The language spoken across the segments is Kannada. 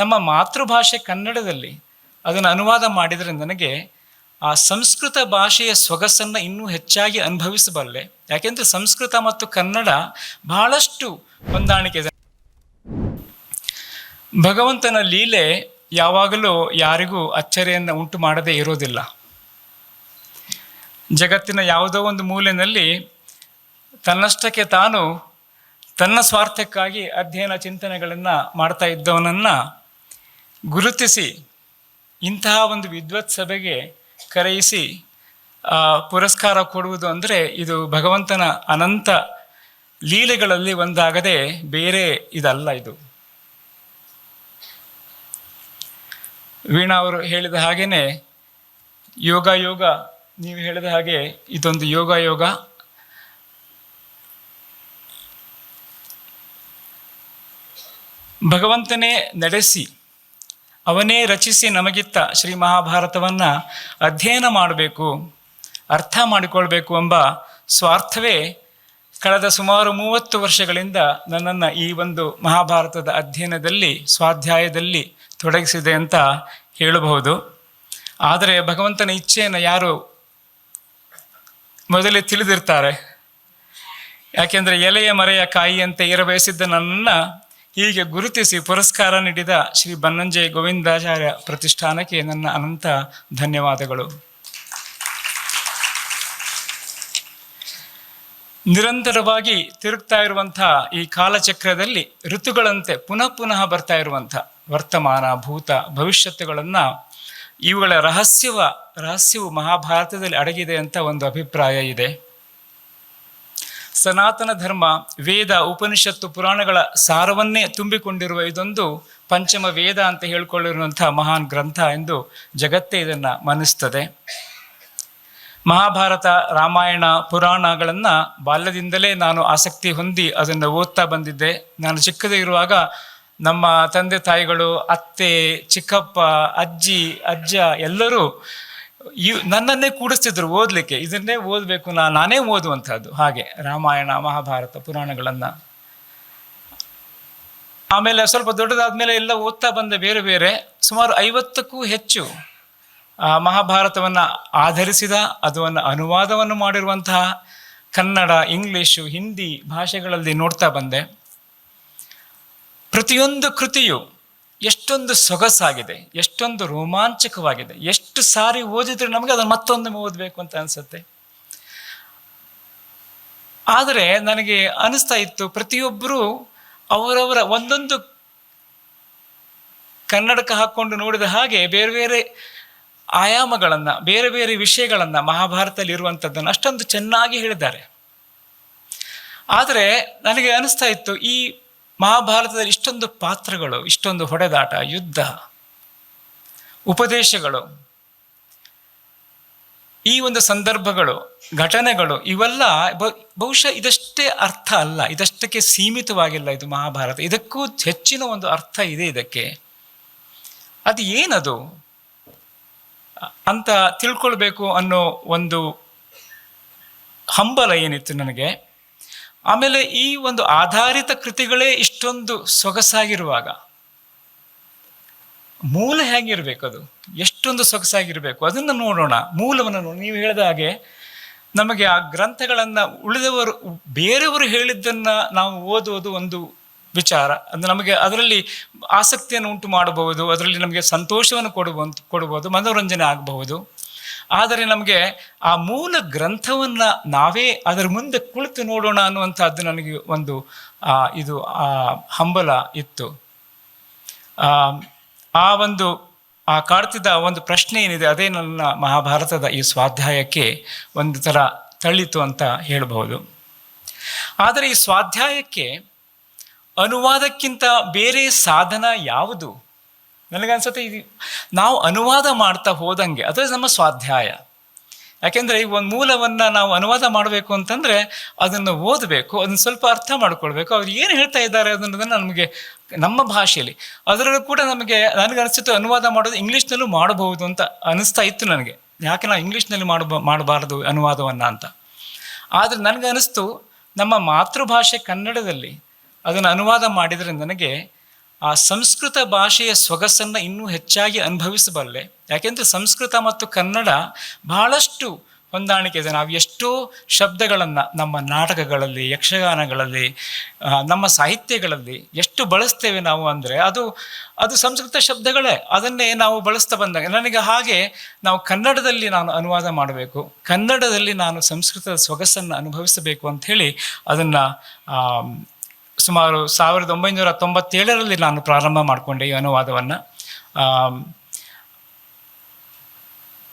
ನಮ್ಮ ಮಾತೃಭಾಷೆ ಕನ್ನಡದಲ್ಲಿ ಅದನ್ನು ಅನುವಾದ ಮಾಡಿದರೆ ನನಗೆ ಆ ಸಂಸ್ಕೃತ ಭಾಷೆಯ ಸೊಗಸನ್ನು ಇನ್ನೂ ಹೆಚ್ಚಾಗಿ ಅನುಭವಿಸಬಲ್ಲೆ. ಯಾಕೆಂದರೆ ಸಂಸ್ಕೃತ ಮತ್ತು ಕನ್ನಡ ಬಹಳಷ್ಟು ಹೊಂದಾಣಿಕೆ ಇದೆ. ಭಗವಂತನ ಲೀಲೆ ಯಾವಾಗಲೂ ಯಾರಿಗೂ ಅಚ್ಚರಿಯನ್ನು ಉಂಟು ಮಾಡದೇ ಇರೋದಿಲ್ಲ. ಜಗತ್ತಿನ ಯಾವುದೋ ಒಂದು ಮೂಲೆಯಲ್ಲಿ ತನ್ನಷ್ಟಕ್ಕೆ ತಾನು ತನ್ನ ಸ್ವಾರ್ಥಕ್ಕಾಗಿ ಅಧ್ಯಯನ ಚಿಂತನೆಗಳನ್ನು ಮಾಡ್ತಾ ಇದ್ದವನನ್ನು ಗುರುತಿಸಿ ಇಂತಹ ಒಂದು ವಿದ್ವತ್ ಸಭೆಗೆ ಕರೆಯಿಸಿ ಪುರಸ್ಕಾರ ಕೊಡುವುದು ಅಂದರೆ ಇದು ಭಗವಂತನ ಅನಂತ ಲೀಲೆಗಳಲ್ಲಿ ಒಂದಾಗದೆ ಬೇರೆ ಇದಲ್ಲ ಇದು. ವೀಣಾ ಅವರು ಹೇಳಿದ ಹಾಗೇನೆ, ಯೋಗ ಯೋಗ, ನೀವು ಹೇಳಿದ ಹಾಗೆ ಇದೊಂದು ಯೋಗ ಯೋಗ. ಭಗವಂತನೇ ನಡೆಸಿ ಅವನೇ ರಚಿಸಿ ನಮಗಿತ್ತ ಶ್ರೀ ಮಹಾಭಾರತವನ್ನು ಅಧ್ಯಯನ ಮಾಡಬೇಕು, ಅರ್ಥ ಮಾಡಿಕೊಳ್ಬೇಕು ಎಂಬ ಸ್ವಾರ್ಥವೇ ಕಳೆದ ಸುಮಾರು ಮೂವತ್ತು ವರ್ಷಗಳಿಂದ ನನ್ನನ್ನು ಈ ಒಂದು ಮಹಾಭಾರತದ ಅಧ್ಯಯನದಲ್ಲಿ, ಸ್ವಾಧ್ಯಾಯದಲ್ಲಿ ತೊಡಗಿಸಿದೆ ಅಂತ ಹೇಳಬಹುದು. ಆದರೆ ಭಗವಂತನ ಇಚ್ಛೆಯನ್ನು ಯಾರು ಮೊದಲೇ ತಿಳಿದಿರ್ತಾರೆ. ಯಾಕೆಂದರೆ ಎಲೆಯ ಮರೆಯ ಕಾಯಿಯಂತೆ ಇರಬಯಸಿದ್ದ ನನ್ನನ್ನು ಹೀಗೆ ಗುರುತಿಸಿ ಪುರಸ್ಕಾರ ನೀಡಿದ ಶ್ರೀ ಬನ್ನಂಜಯ ಗೋವಿಂದಾಚಾರ್ಯ ಪ್ರತಿಷ್ಠಾನಕ್ಕೆ ನನ್ನ ಅನಂತ ಧನ್ಯವಾದಗಳು. ನಿರಂತರವಾಗಿ ತಿರುಗ್ತಾ ಇರುವಂಥ ಈ ಕಾಲಚಕ್ರದಲ್ಲಿ ಋತುಗಳಂತೆ ಪುನಃ ಪುನಃ ಬರ್ತಾ ಇರುವಂಥ ವರ್ತಮಾನ, ಭೂತ, ಭವಿಷ್ಯತ್ತುಗಳನ್ನು ಇವುಗಳ ರಹಸ್ಯವ, ರಹಸ್ಯವು ಮಹಾಭಾರತದಲ್ಲಿ ಅಡಗಿದೆ ಅಂತ ಒಂದು ಅಭಿಪ್ರಾಯ ಇದೆ. ಸನಾತನ ಧರ್ಮ, ವೇದ, ಉಪನಿಷತ್ತು, ಪುರಾಣಗಳ ಸಾರವನ್ನೇ ತುಂಬಿಕೊಂಡಿರುವ ಇದೊಂದು ಪಂಚಮ ವೇದ ಅಂತ ಹೇಳಿಕೊಳ್ಳಿರುವಂತಹ ಮಹಾನ್ ಗ್ರಂಥ ಎಂದು ಜಗತ್ತೇ ಇದನ್ನು ಮನಿಸ್ತದೆ. ಮಹಾಭಾರತ, ರಾಮಾಯಣ, ಪುರಾಣಗಳನ್ನು ಬಾಲ್ಯದಿಂದಲೇ ನಾನು ಆಸಕ್ತಿ ಹೊಂದಿ ಅದನ್ನು ಓದ್ತಾ ಬಂದಿದ್ದೆ. ನಾನು ಚಿಕ್ಕದೇ ಇರುವಾಗ ನಮ್ಮ ತಂದೆ ತಾಯಿಗಳು, ಅತ್ತೆ, ಚಿಕ್ಕಪ್ಪ, ಅಜ್ಜಿ, ಅಜ್ಜ ಎಲ್ಲರೂ ಇವ್ ನನ್ನನ್ನೇ ಕೂಡಿಸ್ತಿದ್ರು ಓದಲಿಕ್ಕೆ. ಇದನ್ನೇ ಓದಬೇಕು ನಾ, ನಾನೇ ಓದುವಂಥದ್ದು. ಹಾಗೆ ರಾಮಾಯಣ, ಮಹಾಭಾರತ, ಪುರಾಣಗಳನ್ನು. ಆಮೇಲೆ ಸ್ವಲ್ಪ ದೊಡ್ಡದಾದ್ಮೇಲೆ ಎಲ್ಲ ಓದ್ತಾ ಬಂದೆ ಬೇರೆ ಬೇರೆ. ಸುಮಾರು ಐವತ್ತಕ್ಕೂ ಹೆಚ್ಚು ಮಹಾಭಾರತವನ್ನು ಆಧರಿಸಿದ ಅದನ್ನು ಅನುವಾದವನ್ನು ಮಾಡಿರುವಂತಹ ಕನ್ನಡ, ಇಂಗ್ಲೀಷು, ಹಿಂದಿ ಭಾಷೆಗಳಲ್ಲಿ ನೋಡ್ತಾ ಬಂದೆ. ಪ್ರತಿಯೊಂದು ಕೃತಿಯು ಎಷ್ಟೊಂದು ಸೊಗಸಾಗಿದೆ, ಎಷ್ಟೊಂದು ರೋಮಾಂಚಕವಾಗಿದೆ, ಎಷ್ಟು ಸಾರಿ ಓದಿದ್ರೆ ನಮಗೆ ಅದನ್ನು ಮತ್ತೊಂದು ಓದಬೇಕು ಅಂತ ಅನಿಸುತ್ತೆ. ಆದರೆ ನನಗೆ ಅನಿಸ್ತಾ ಇತ್ತು, ಪ್ರತಿಯೊಬ್ಬರು ಅವರವರ ಒಂದೊಂದು ಕನ್ನಡಕ ಹಾಕ್ಕೊಂಡು ನೋಡಿದ ಹಾಗೆ ಬೇರೆ ಬೇರೆ ಆಯಾಮಗಳನ್ನು, ಬೇರೆ ಬೇರೆ ವಿಷಯಗಳನ್ನು ಮಹಾಭಾರತದಲ್ಲಿ ಇರುವಂಥದ್ದನ್ನು ಅಷ್ಟೊಂದು ಚೆನ್ನಾಗಿ ಹೇಳಿದ್ದಾರೆ. ಆದರೆ ನನಗೆ ಅನಿಸ್ತಾ ಇತ್ತು, ಈ ಮಹಾಭಾರತದಲ್ಲಿ ಇಷ್ಟೊಂದು ಪಾತ್ರಗಳು, ಇಷ್ಟೊಂದು ಹೊಡೆದಾಟ, ಯುದ್ಧ, ಉಪದೇಶಗಳು, ಈ ಒಂದು ಸಂದರ್ಭಗಳು, ಘಟನೆಗಳು ಇವೆಲ್ಲ ಬಹುಶಃ ಇದಷ್ಟೇ ಅರ್ಥ ಅಲ್ಲ, ಇದಷ್ಟಕ್ಕೆ ಸೀಮಿತವಾಗಿಲ್ಲ ಇದು ಮಹಾಭಾರತ. ಇದಕ್ಕೂ ಹೆಚ್ಚಿನ ಒಂದು ಅರ್ಥ ಇದೆ ಇದಕ್ಕೆ. ಅದು ಏನದು? ಅಂತ ತಿಳ್ಕೊಳ್ಬೇಕು ಅನ್ನೋ ಒಂದು ಹಂಬಲ ಏನಿತ್ತು ನನಗೆ? ಆಮೇಲೆ ಈ ಒಂದು ಆಧಾರಿತ ಕೃತಿಗಳೇ ಇಷ್ಟೊಂದು ಸೊಗಸಾಗಿರುವಾಗ ಮೂಲ ಹೇಗಿರಬೇಕು ಅದು? ಎಷ್ಟೊಂದು ಸೊಗಸಾಗಿರಬೇಕು? ಅದನ್ನು ನೋಡೋಣ. ಮೂಲವನ್ನು ನೋಡಿ. ನೀವು ಹೇಳಿದ ಹಾಗೆ ನಮಗೆ ಆ ಗ್ರಂಥಗಳನ್ನು ಉಳಿದವರು, ಬೇರೆಯವರು ಹೇಳಿದ್ದನ್ನು ನಾವು ಓದುವುದು ಒಂದು ವಿಚಾರ. ಅಂದರೆ ನಮಗೆ ಅದರಲ್ಲಿ ಆಸಕ್ತಿಯನ್ನು ಉಂಟು ಮಾಡಬಹುದು, ಅದರಲ್ಲಿ ನಮಗೆ ಸಂತೋಷವನ್ನು ಕೊಡುವಂತ ಕೊಡಬಹುದು ಮನೋರಂಜನೆ ಆಗಬಹುದು. ಆದರೆ ನಮಗೆ ಆ ಮೂಲ ಗ್ರಂಥವನ್ನು ನಾವೇ ಅದರ ಮುಂದೆ ಕುಳಿತು ನೋಡೋಣ ಅನ್ನುವಂಥದ್ದು ನನಗೆ ಒಂದು ಇದು ಹಂಬಲ ಇತ್ತು. ಆ ಒಂದು, ಆ ಕಾಡ್ತಿದ್ದ ಒಂದು ಪ್ರಶ್ನೆ ಏನಿದೆ, ಅದೇ ನನ್ನ ಮಹಾಭಾರತದ ಈ ಸ್ವಾಧ್ಯಾಯಕ್ಕೆ ಒಂದು ಥರ ತಳ್ಳಿತು ಅಂತ ಹೇಳಬಹುದು. ಆದರೆ ಈ ಸ್ವಾಧ್ಯಾಯಕ್ಕೆ ಅನುವಾದಕ್ಕಿಂತ ಬೇರೆ ಸಾಧನ ಯಾವುದು? ನನಗನ್ಸುತ್ತೆ ಇದು ನಾವು ಅನುವಾದ ಮಾಡ್ತಾ ಹೋದಂಗೆ, ಅದು ನಮ್ಮ ಸ್ವಾಧ್ಯಾಯ. ಯಾಕೆಂದರೆ ಈ ಒಂದು ಮೂಲವನ್ನು ನಾವು ಅನುವಾದ ಮಾಡಬೇಕು ಅಂತಂದರೆ ಅದನ್ನು ಓದಬೇಕು, ಅದನ್ನು ಸ್ವಲ್ಪ ಅರ್ಥ ಮಾಡ್ಕೊಳ್ಬೇಕು. ಅವ್ರು ಏನು ಹೇಳ್ತಾ ಇದ್ದಾರೆ ಅನ್ನೋದನ್ನು ನಮಗೆ, ನಮ್ಮ ಭಾಷೆಯಲ್ಲಿ. ಅದರಲ್ಲೂ ಕೂಡ ನಮಗೆ, ನನಗನ್ಸುತ್ತೆ ಅನುವಾದ ಮಾಡೋದು ಇಂಗ್ಲೀಷ್ನಲ್ಲೂ ಮಾಡಬಹುದು ಅಂತ ಅನಿಸ್ತಾ ಇತ್ತು ನನಗೆ. ಯಾಕೆ ನಾವು ಇಂಗ್ಲೀಷ್ನಲ್ಲಿ ಮಾಡಬ, ಮಾಡಬಾರ್ದು ಅನುವಾದವನ್ನು ಅಂತ. ಆದರೆ ನನಗನ್ನಿಸ್ತು, ನಮ್ಮ ಮಾತೃಭಾಷೆ ಕನ್ನಡದಲ್ಲಿ ಅದನ್ನು ಅನುವಾದ ಮಾಡಿದರೆ ನನಗೆ ಆ ಸಂಸ್ಕೃತ ಭಾಷೆಯ ಸೊಗಸನ್ನು ಇನ್ನೂ ಹೆಚ್ಚಾಗಿ ಅನುಭವಿಸಬಲ್ಲೆ. ಯಾಕೆಂದರೆ ಸಂಸ್ಕೃತ ಮತ್ತು ಕನ್ನಡ ಬಹಳಷ್ಟು ಹೊಂದಾಣಿಕೆ ಇದೆ. ನಾವು ಎಷ್ಟೋ ಶಬ್ದಗಳನ್ನು ನಮ್ಮ ನಾಟಕಗಳಲ್ಲಿ, ಯಕ್ಷಗಾನಗಳಲ್ಲಿ ನಮ್ಮ ಸಾಹಿತ್ಯಗಳಲ್ಲಿ ಎಷ್ಟು ಬಳಸ್ತೇವೆ ನಾವು ಅಂದರೆ ಅದು ಅದು ಸಂಸ್ಕೃತ ಶಬ್ದಗಳೇ. ಅದನ್ನೇ ನಾವು ಬಳಸ್ತಾ ಬಂದಾಗ ನನಗೆ ಹಾಗೆ ನಾವು ಕನ್ನಡದಲ್ಲಿ ನಾನು ಅನುವಾದ ಮಾಡಬೇಕು. ಕನ್ನಡದಲ್ಲಿ ನಾನು ಸಂಸ್ಕೃತದ ಸೊಗಸನ್ನು ಅನುಭವಿಸಬೇಕು ಅಂಥೇಳಿ ಅದನ್ನು ಸುಮಾರು ಸಾವಿರದ ಒಂಬೈನೂರ ತೊಂಬತ್ತೇಳರಲ್ಲಿ ನಾನು ಪ್ರಾರಂಭ ಮಾಡಿಕೊಂಡೆ ಈ ಅನುವಾದವನ್ನು.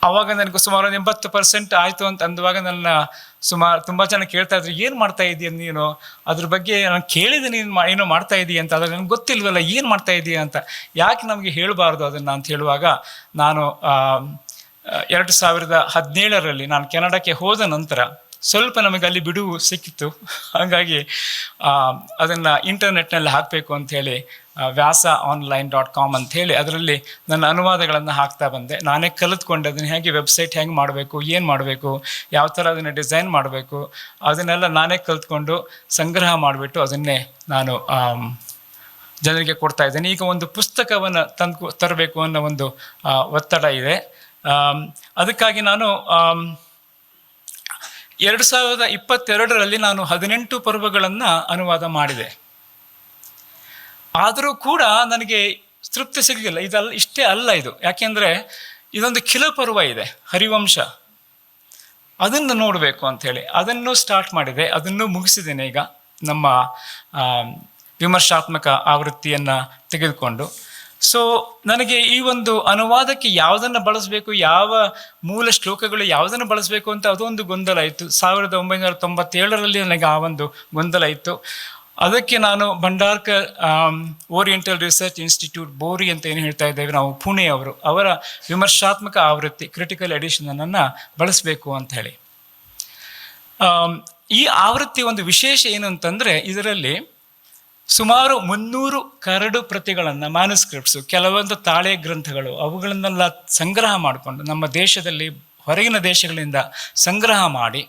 ಆವಾಗ ನನಗೆ ಸುಮಾರು ಎಂಬತ್ತು ಪರ್ಸೆಂಟ್ ಆಯಿತು ಅಂತ ಅಂದವಾಗ ನನ್ನ ಸುಮಾರು ತುಂಬ ಜನ ಕೇಳ್ತಾ ಇದ್ರು, ಏನು ಮಾಡ್ತಾ ಇದೀಯ ನೀನು? ಅದ್ರ ಬಗ್ಗೆ ನಾನು ಕೇಳಿದೆ, ನೀನು ಮಾ, ಏನೋ ಮಾಡ್ತಾ ಇದೀಯ ಅಂತ. ಆದರೆ ನನಗೆ ಗೊತ್ತಿಲ್ವಲ್ಲ, ಏನು ಮಾಡ್ತಾ ಇದೀಯ ಅಂತ. ಯಾಕೆ ನಮಗೆ ಹೇಳಬಾರ್ದು ಅದನ್ನು? ಅಂತ ಹೇಳುವಾಗ ನಾನು ಎರಡು ಸಾವಿರದ ಹದಿನೇಳರಲ್ಲಿ ನಾನು ಕೆನಡಾಕ್ಕೆ ಹೋದ ನಂತರ ಸ್ವಲ್ಪ ನಮಗೆ ಅಲ್ಲಿ ಬಿಡುವು ಸಿಕ್ಕಿತ್ತು. ಹಾಗಾಗಿ ಅದನ್ನು ಇಂಟರ್ನೆಟ್ನಲ್ಲಿ ಹಾಕಬೇಕು ಅಂಥೇಳಿ ವ್ಯಾಸ ಆನ್ಲೈನ್ ಡಾಟ್ ಕಾಮ್ ಅಂಥೇಳಿ ಅದರಲ್ಲಿ ನನ್ನ ಅನುವಾದಗಳನ್ನು ಹಾಕ್ತಾ ಬಂದೆ. ನಾನೇ ಕಲಿತ್ಕೊಂಡೆ ಅದನ್ನು ಹೇಗೆ ವೆಬ್ಸೈಟ್ ಹೆಂಗೆ ಮಾಡಬೇಕು, ಏನು ಮಾಡಬೇಕು, ಯಾವ ಥರ ಅದನ್ನು ಡಿಸೈನ್ ಮಾಡಬೇಕು, ಅದನ್ನೆಲ್ಲ ನಾನೇ ಕಲಿತ್ಕೊಂಡು ಸಂಗ್ರಹ ಮಾಡಿಬಿಟ್ಟು ಅದನ್ನೇ ನಾನು ಜನರಿಗೆ ಕೊಡ್ತಾ ಇದ್ದೇನೆ. ಈಗ ಒಂದು ಪುಸ್ತಕವನ್ನು ತಂದು ತರಬೇಕು ಅನ್ನೋ ಒಂದು ಒತ್ತಡ ಇದೆ. ಅದಕ್ಕಾಗಿ ನಾನು ಎರಡು ಸಾವಿರದ ಇಪ್ಪತ್ತೆರಡರಲ್ಲಿ ನಾನು ಹದಿನೆಂಟು ಪರ್ವಗಳನ್ನು ಅನುವಾದ ಮಾಡಿದೆ. ಆದರೂ ಕೂಡ ನನಗೆ ತೃಪ್ತಿ ಸಿಗಲಿಲ್ಲ. ಇದಲ್ಲ ಇಷ್ಟೇ ಅಲ್ಲ ಇದು. ಯಾಕೆಂದರೆ ಇದೊಂದು ಕಿಲ ಪರ್ವ ಇದೆ, ಹರಿವಂಶ. ಅದನ್ನು ನೋಡಬೇಕು ಅಂಥೇಳಿ. ಅದನ್ನು ಸ್ಟಾರ್ಟ್ ಮಾಡಿದೆ. ಅದನ್ನು ಮುಗಿಸಿದ್ದೇನೆ ಈಗ ನಮ್ಮ ವಿಮರ್ಶಾತ್ಮಕ ಆವೃತ್ತಿಯನ್ನು ತೆಗೆದುಕೊಂಡು. ಸೊ ನನಗೆ ಈ ಒಂದು ಅನುವಾದಕ್ಕೆ ಯಾವುದನ್ನು ಬಳಸಬೇಕು, ಯಾವ ಮೂಲ ಶ್ಲೋಕಗಳು ಯಾವುದನ್ನು ಬಳಸಬೇಕು ಅಂತ ಅದೊಂದು ಗೊಂದಲ ಇತ್ತು. ಸಾವಿರದ ಒಂಬೈನೂರ ತೊಂಬತ್ತೇಳರಲ್ಲಿ ನನಗೆ ಆ ಒಂದು ಗೊಂದಲ ಇತ್ತು. ಅದಕ್ಕೆ ನಾನು Bhandarkar Oriental Research Institute BORI ಅಂತ ಏನು ಹೇಳ್ತಾ ಇದ್ದೇವೆ, ನಾವು ಪುಣೆ ಅವರು. ವಿಮರ್ಶಾತ್ಮಕ ಆವೃತ್ತಿ ಕ್ರಿಟಿಕಲ್ ಎಡಿಷನನ್ನು ಬಳಸಬೇಕು ಅಂತ ಹೇಳಿ. ಈ ಆವೃತ್ತಿ ಒಂದು ವಿಶೇಷ ಏನು ಅಂತಂದರೆ, ಇದರಲ್ಲಿ ಸುಮಾರು ಮುನ್ನೂರು ಕರಡು ಪ್ರತಿಗಳನ್ನು ಮ್ಯಾನುಸ್ಕ್ರಿಪ್ಟ್ಸು ಕೆಲವೊಂದು ತಾಳೆ ಗ್ರಂಥಗಳು, ಅವುಗಳನ್ನೆಲ್ಲ ಸಂಗ್ರಹ ಮಾಡಿಕೊಂಡು ನಮ್ಮ ದೇಶದಲ್ಲಿ, ಹೊರಗಿನ ದೇಶಗಳಿಂದ ಸಂಗ್ರಹ ಮಾಡಿ,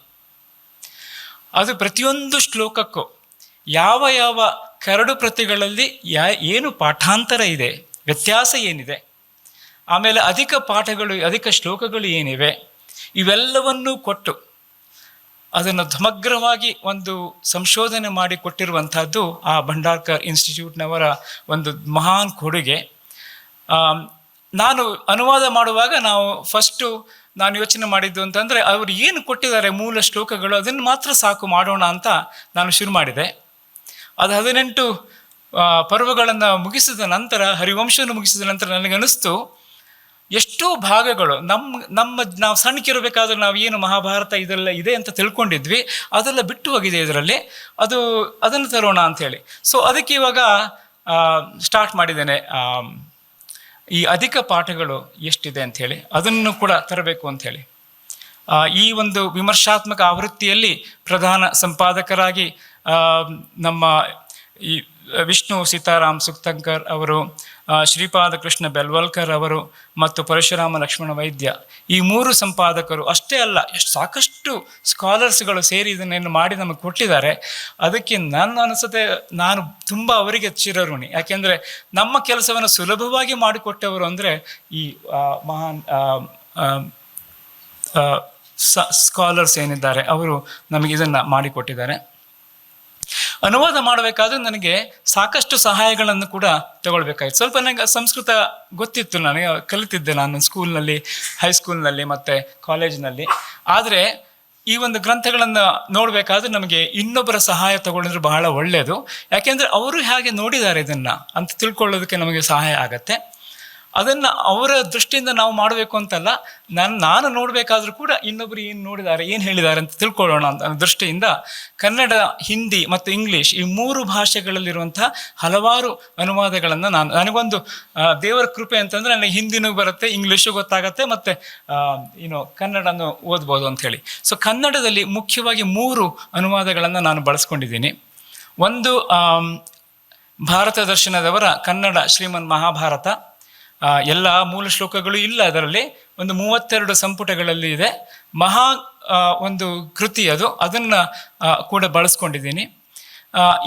ಅದು ಪ್ರತಿಯೊಂದು ಶ್ಲೋಕಕ್ಕೂ ಯಾವ ಯಾವ ಕರಡು ಪ್ರತಿಗಳಲ್ಲಿ ಯಾ, ಏನು ಪಾಠಾಂತರ ಇದೆ, ವ್ಯತ್ಯಾಸ ಏನಿದೆ, ಆಮೇಲೆ ಅಧಿಕ ಪಾಠಗಳು, ಅಧಿಕ ಶ್ಲೋಕಗಳು ಏನಿವೆ, ಇವೆಲ್ಲವನ್ನೂ ಕೊಟ್ಟು ಅದನ್ನು ಸಮಗ್ರವಾಗಿ ಒಂದು ಸಂಶೋಧನೆ ಮಾಡಿ ಕೊಟ್ಟಿರುವಂಥದ್ದು ಆ ಭಂಡಾರ್ಕರ್ ಇನ್ಸ್ಟಿಟ್ಯೂಟ್ನವರ ಒಂದು ಮಹಾನ್ ಕೊಡುಗೆ. ನಾನು ಅನುವಾದ ಮಾಡುವಾಗ ನಾವು ಫಸ್ಟು ನಾನು ಯೋಚನೆ ಮಾಡಿದ್ದು ಅಂತಂದರೆ ಅವರು ಏನು ಕೊಟ್ಟಿದ್ದಾರೆ ಮೂಲ ಶ್ಲೋಕಗಳು ಅದನ್ನು ಮಾತ್ರ ಸಾಕು ಮಾಡೋಣ ಅಂತ ನಾನು ಶುರು ಮಾಡಿದೆ. ಅದು ಹದಿನೆಂಟು ಪರ್ವಗಳನ್ನು ಮುಗಿಸಿದ ನಂತರ, ಹರಿವಂಶವನ್ನು ಮುಗಿಸಿದ ನಂತರ ನನಗನ್ನಿಸ್ತು. ಎಷ್ಟೋ ಭಾಗಗಳು ನಮ್ಮ ನಮ್ಮ ನಾವು ಸಣ್ಣಕ್ಕಿರಬೇಕಾದ್ರೆ ನಾವು ಏನು ಮಹಾಭಾರತ ಇದೆಲ್ಲ ಇದೆ ಅಂತ ತಿಳ್ಕೊಂಡಿದ್ವಿ, ಅದೆಲ್ಲ ಬಿಟ್ಟು ಹೋಗಿದೆ ಇದರಲ್ಲಿ. ಅದು, ಅದನ್ನು ತರೋಣ ಅಂಥೇಳಿ. ಸೊ ಅದಕ್ಕೆ ಇವಾಗ ಸ್ಟಾರ್ಟ್ ಮಾಡಿದ್ದೇನೆ. ಈ ಅಧಿಕ ಪಾಠಗಳು ಎಷ್ಟಿದೆ ಅಂಥೇಳಿ, ಅದನ್ನು ಕೂಡ ತರಬೇಕು ಅಂಥೇಳಿ. ಈ ಒಂದು ವಿಮರ್ಶಾತ್ಮಕ ಆವೃತ್ತಿಯಲ್ಲಿ ಪ್ರಧಾನ ಸಂಪಾದಕರಾಗಿ ನಮ್ಮ ಈ ವಿಷ್ಣು ಸೀತಾರಾಮ್ ಸುಕ್ತಂಕರ್ ಅವರು ಶ್ರೀಪಾದ ಕೃಷ್ಣ ಬೆಲ್ವಲ್ಕರ್ ಅವರು ಮತ್ತು ಪರಶುರಾಮ ಲಕ್ಷ್ಮಣ ವೈದ್ಯ, ಈ ಮೂರು ಸಂಪಾದಕರು ಅಷ್ಟೇ ಅಲ್ಲ, ಎಷ್ಟು ಸಾಕಷ್ಟು ಸ್ಕಾಲರ್ಸ್ಗಳು ಸೇರಿ ಇದನ್ನೇನು ಮಾಡಿ ನಮಗೆ ಕೊಟ್ಟಿದ್ದಾರೆ. ಅದಕ್ಕೆ ನನ್ನ ಅನಿಸುತ್ತೆ, ನಾನು ತುಂಬ ಅವರಿಗೆ ಚಿರಋಣಿ. ಯಾಕೆಂದರೆ ನಮ್ಮ ಕೆಲಸವನ್ನು ಸುಲಭವಾಗಿ ಮಾಡಿಕೊಟ್ಟವರು ಅಂದರೆ ಈ ಮಹಾನ್ ಸ್ಕಾಲರ್ಸ್ ಏನಿದ್ದಾರೆ, ಅವರು ನಮಗೆ ಇದನ್ನು ಮಾಡಿಕೊಟ್ಟಿದ್ದಾರೆ. ಅನುವಾದ ಮಾಡಬೇಕಾದ್ರೆ ನನಗೆ ಸಾಕಷ್ಟು ಸಹಾಯಗಳನ್ನು ಕೂಡ ತಗೊಳ್ಬೇಕಾಯ್ತು. ಸ್ವಲ್ಪ ನನಗೆ ಸಂಸ್ಕೃತ ಗೊತ್ತಿತ್ತು, ನನಗೆ ಕಲಿತಿದ್ದೆ ನಾನು ಸ್ಕೂಲ್ನಲ್ಲಿ ಹೈಸ್ಕೂಲ್ನಲ್ಲಿ ಮತ್ತು ಕಾಲೇಜಿನಲ್ಲಿ ಆದರೆ ಈ ಒಂದು ಗ್ರಂಥಗಳನ್ನು ನೋಡಬೇಕಾದ್ರೆ ನಮಗೆ ಇನ್ನೊಬ್ಬರ ಸಹಾಯ ತಗೊಂಡ್ರೆ ಬಹಳ ಒಳ್ಳೆಯದು ಯಾಕೆಂದರೆ ಅವರು ಹೇಗೆ ನೋಡಿದ್ದಾರೆ ಇದನ್ನು ಅಂತ ತಿಳ್ಕೊಳ್ಳೋದಕ್ಕೆ ನಮಗೆ ಸಹಾಯ ಆಗತ್ತೆ. ಅದನ್ನು ಅವರ ದೃಷ್ಟಿಯಿಂದ ನಾವು ಮಾಡಬೇಕು ಅಂತಲ್ಲ, ನಾನು ನಾನು ನೋಡಬೇಕಾದ್ರೂ ಕೂಡ ಇನ್ನೊಬ್ಬರು ಏನು ನೋಡಿದ್ದಾರೆ ಏನು ಹೇಳಿದ್ದಾರೆ ಅಂತ ತಿಳ್ಕೊಳ್ಳೋಣ ಅಂತ ದೃಷ್ಟಿಯಿಂದ ಕನ್ನಡ, ಹಿಂದಿ ಮತ್ತು ಇಂಗ್ಲೀಷ್ ಈ ಮೂರು ಭಾಷೆಗಳಲ್ಲಿರುವಂಥ ಹಲವಾರು ಅನುವಾದಗಳನ್ನು ನಾನು, ನನಗೊಂದು ದೇವರ ಕೃಪೆ ಅಂತಂದರೆ ನನಗೆ ಹಿಂದಿನೂ ಬರುತ್ತೆ, ಇಂಗ್ಲೀಷು ಗೊತ್ತಾಗತ್ತೆ ಮತ್ತು ಏನು ಕನ್ನಡನೂ ಓದ್ಬೋದು ಅಂಥೇಳಿ ಸೊ ಕನ್ನಡದಲ್ಲಿ ಮುಖ್ಯವಾಗಿ ಮೂರು ಅನುವಾದಗಳನ್ನು ನಾನು ಬಳಸ್ಕೊಂಡಿದ್ದೀನಿ. ಒಂದು ಭಾರತ ದರ್ಶನದವರ ಕನ್ನಡ ಶ್ರೀಮನ್ ಮಹಾಭಾರತ ಎಲ್ಲ ಮೂಲ ಶ್ಲೋಕಗಳು ಇಲ್ಲ ಅದರಲ್ಲಿ. ಒಂದು ಮೂವತ್ತೆರಡು ಸಂಪುಟಗಳಲ್ಲಿ ಇದೆ. ಮಹಾ ಒಂದು ಕೃತಿ ಅದು. ಅದನ್ನು ಕೂಡ ಬಳಸ್ಕೊಂಡಿದ್ದೀನಿ.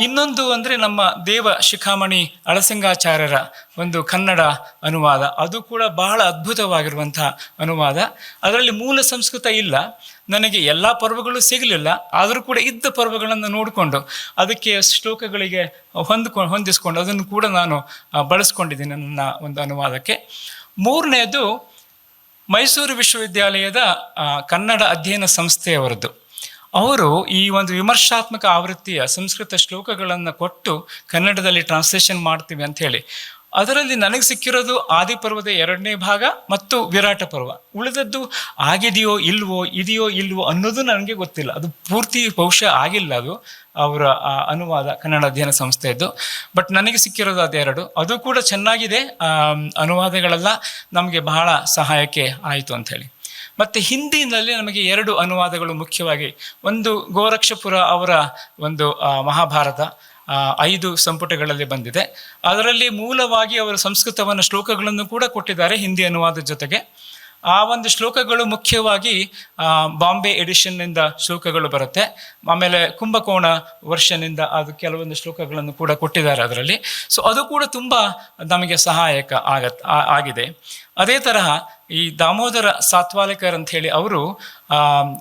ಇನ್ನೊಂದು ಅಂದರೆ ನಮ್ಮ ದೇವ ಶಿಖಾಮಣಿ ಅಳಸಿಂಗಾಚಾರ್ಯರ ಒಂದು ಕನ್ನಡ ಅನುವಾದ. ಅದು ಕೂಡ ಬಹಳ ಅದ್ಭುತವಾಗಿರುವಂಥ ಅನುವಾದ. ಅದರಲ್ಲಿ ಮೂಲ ಸಂಸ್ಕೃತ ಇಲ್ಲ. ನನಗೆ ಎಲ್ಲ ಪರ್ವಗಳು ಸಿಗಲಿಲ್ಲ. ಆದರೂ ಕೂಡ ಇದ್ದ ಪರ್ವಗಳನ್ನು ನೋಡಿಕೊಂಡು ಅದಕ್ಕೆ ಶ್ಲೋಕಗಳಿಗೆ ಹೊಂದ್ಕೊಂಡು ಹೊಂದಿಸ್ಕೊಂಡು ಅದನ್ನು ಕೂಡ ನಾನು ಬಳಸ್ಕೊಂಡಿದ್ದೀನಿ ನನ್ನ ಒಂದು ಅನುವಾದಕ್ಕೆ. ಮೂರನೆಯದು ಮೈಸೂರು ವಿಶ್ವವಿದ್ಯಾಲಯದ ಕನ್ನಡ ಅಧ್ಯಯನ ಸಂಸ್ಥೆಯವರದ್ದು. ಅವರು ಈ ಒಂದು ವಿಮರ್ಶಾತ್ಮಕ ಆವೃತ್ತಿಯ ಸಂಸ್ಕೃತ ಶ್ಲೋಕಗಳನ್ನು ಕೊಟ್ಟು ಕನ್ನಡದಲ್ಲಿ ಟ್ರಾನ್ಸ್ಲೇಷನ್ ಮಾಡ್ತೀವಿ ಅಂತ ಹೇಳಿ. ಅದರಲ್ಲಿ ನನಗೆ ಸಿಕ್ಕಿರೋದು ಆದಿಪರ್ವದ ಎರಡನೇ ಭಾಗ ಮತ್ತು ವಿರಾಟ ಪರ್ವ. ಉಳಿದದ್ದು ಆಗಿದೆಯೋ ಇಲ್ವೋ, ಇದೆಯೋ ಇಲ್ವೋ ಅನ್ನೋದು ನನಗೆ ಗೊತ್ತಿಲ್ಲ. ಅದು ಪೂರ್ತಿ ಬಹುಶಃ ಆಗಿಲ್ಲ ಅದು, ಅವರ ಅನುವಾದ ಕನ್ನಡ ಅಧ್ಯಯನ ಸಂಸ್ಥೆಯದ್ದು. ಬಟ್ ನನಗೆ ಸಿಕ್ಕಿರೋದು ಅದೆರಡು. ಅದು ಕೂಡ ಚೆನ್ನಾಗಿದೆ. ಅನುವಾದಗಳೆಲ್ಲ ನಮಗೆ ಬಹಳ ಸಹಾಯಕ್ಕೆ ಆಯಿತು ಅಂತ ಹೇಳಿ. ಮತ್ತು ಹಿಂದಿನಲ್ಲಿ ನಮಗೆ ಎರಡು ಅನುವಾದಗಳು ಮುಖ್ಯವಾಗಿ. ಒಂದು ಗೋರಕ್ಷಪುರ ಅವರ ಒಂದು ಮಹಾಭಾರತ ಐದು ಸಂಪುಟಗಳಲ್ಲಿ ಬಂದಿದೆ. ಅದರಲ್ಲಿ ಮೂಲವಾಗಿ ಅವರು ಸಂಸ್ಕೃತವನ್ನು, ಶ್ಲೋಕಗಳನ್ನು ಕೂಡ ಕೊಟ್ಟಿದ್ದಾರೆ ಹಿಂದಿ ಅನುವಾದದ ಜೊತೆಗೆ. ಆ ಒಂದು ಶ್ಲೋಕಗಳು ಮುಖ್ಯವಾಗಿ ಬಾಂಬೆ ಎಡಿಷನ್ನಿಂದ ಶ್ಲೋಕಗಳು ಬರುತ್ತೆ. ಆಮೇಲೆ ಕುಂಭಕೋಣ ವರ್ಷನಿಂದ ಅದು ಕೆಲವೊಂದು ಶ್ಲೋಕಗಳನ್ನು ಕೂಡ ಕೊಟ್ಟಿದ್ದಾರೆ ಅದರಲ್ಲಿ. ಸೊ ಅದು ಕೂಡ ತುಂಬ ನಮಗೆ ಸಹಾಯಕ ಆಗತ್ ಆಗಿದೆ. ಅದೇ ತರಹ ಈ ದಾಮೋದರ ಸಾತ್ವಾಲಿಕರ್ ಅಂತ ಹೇಳಿ ಅವರು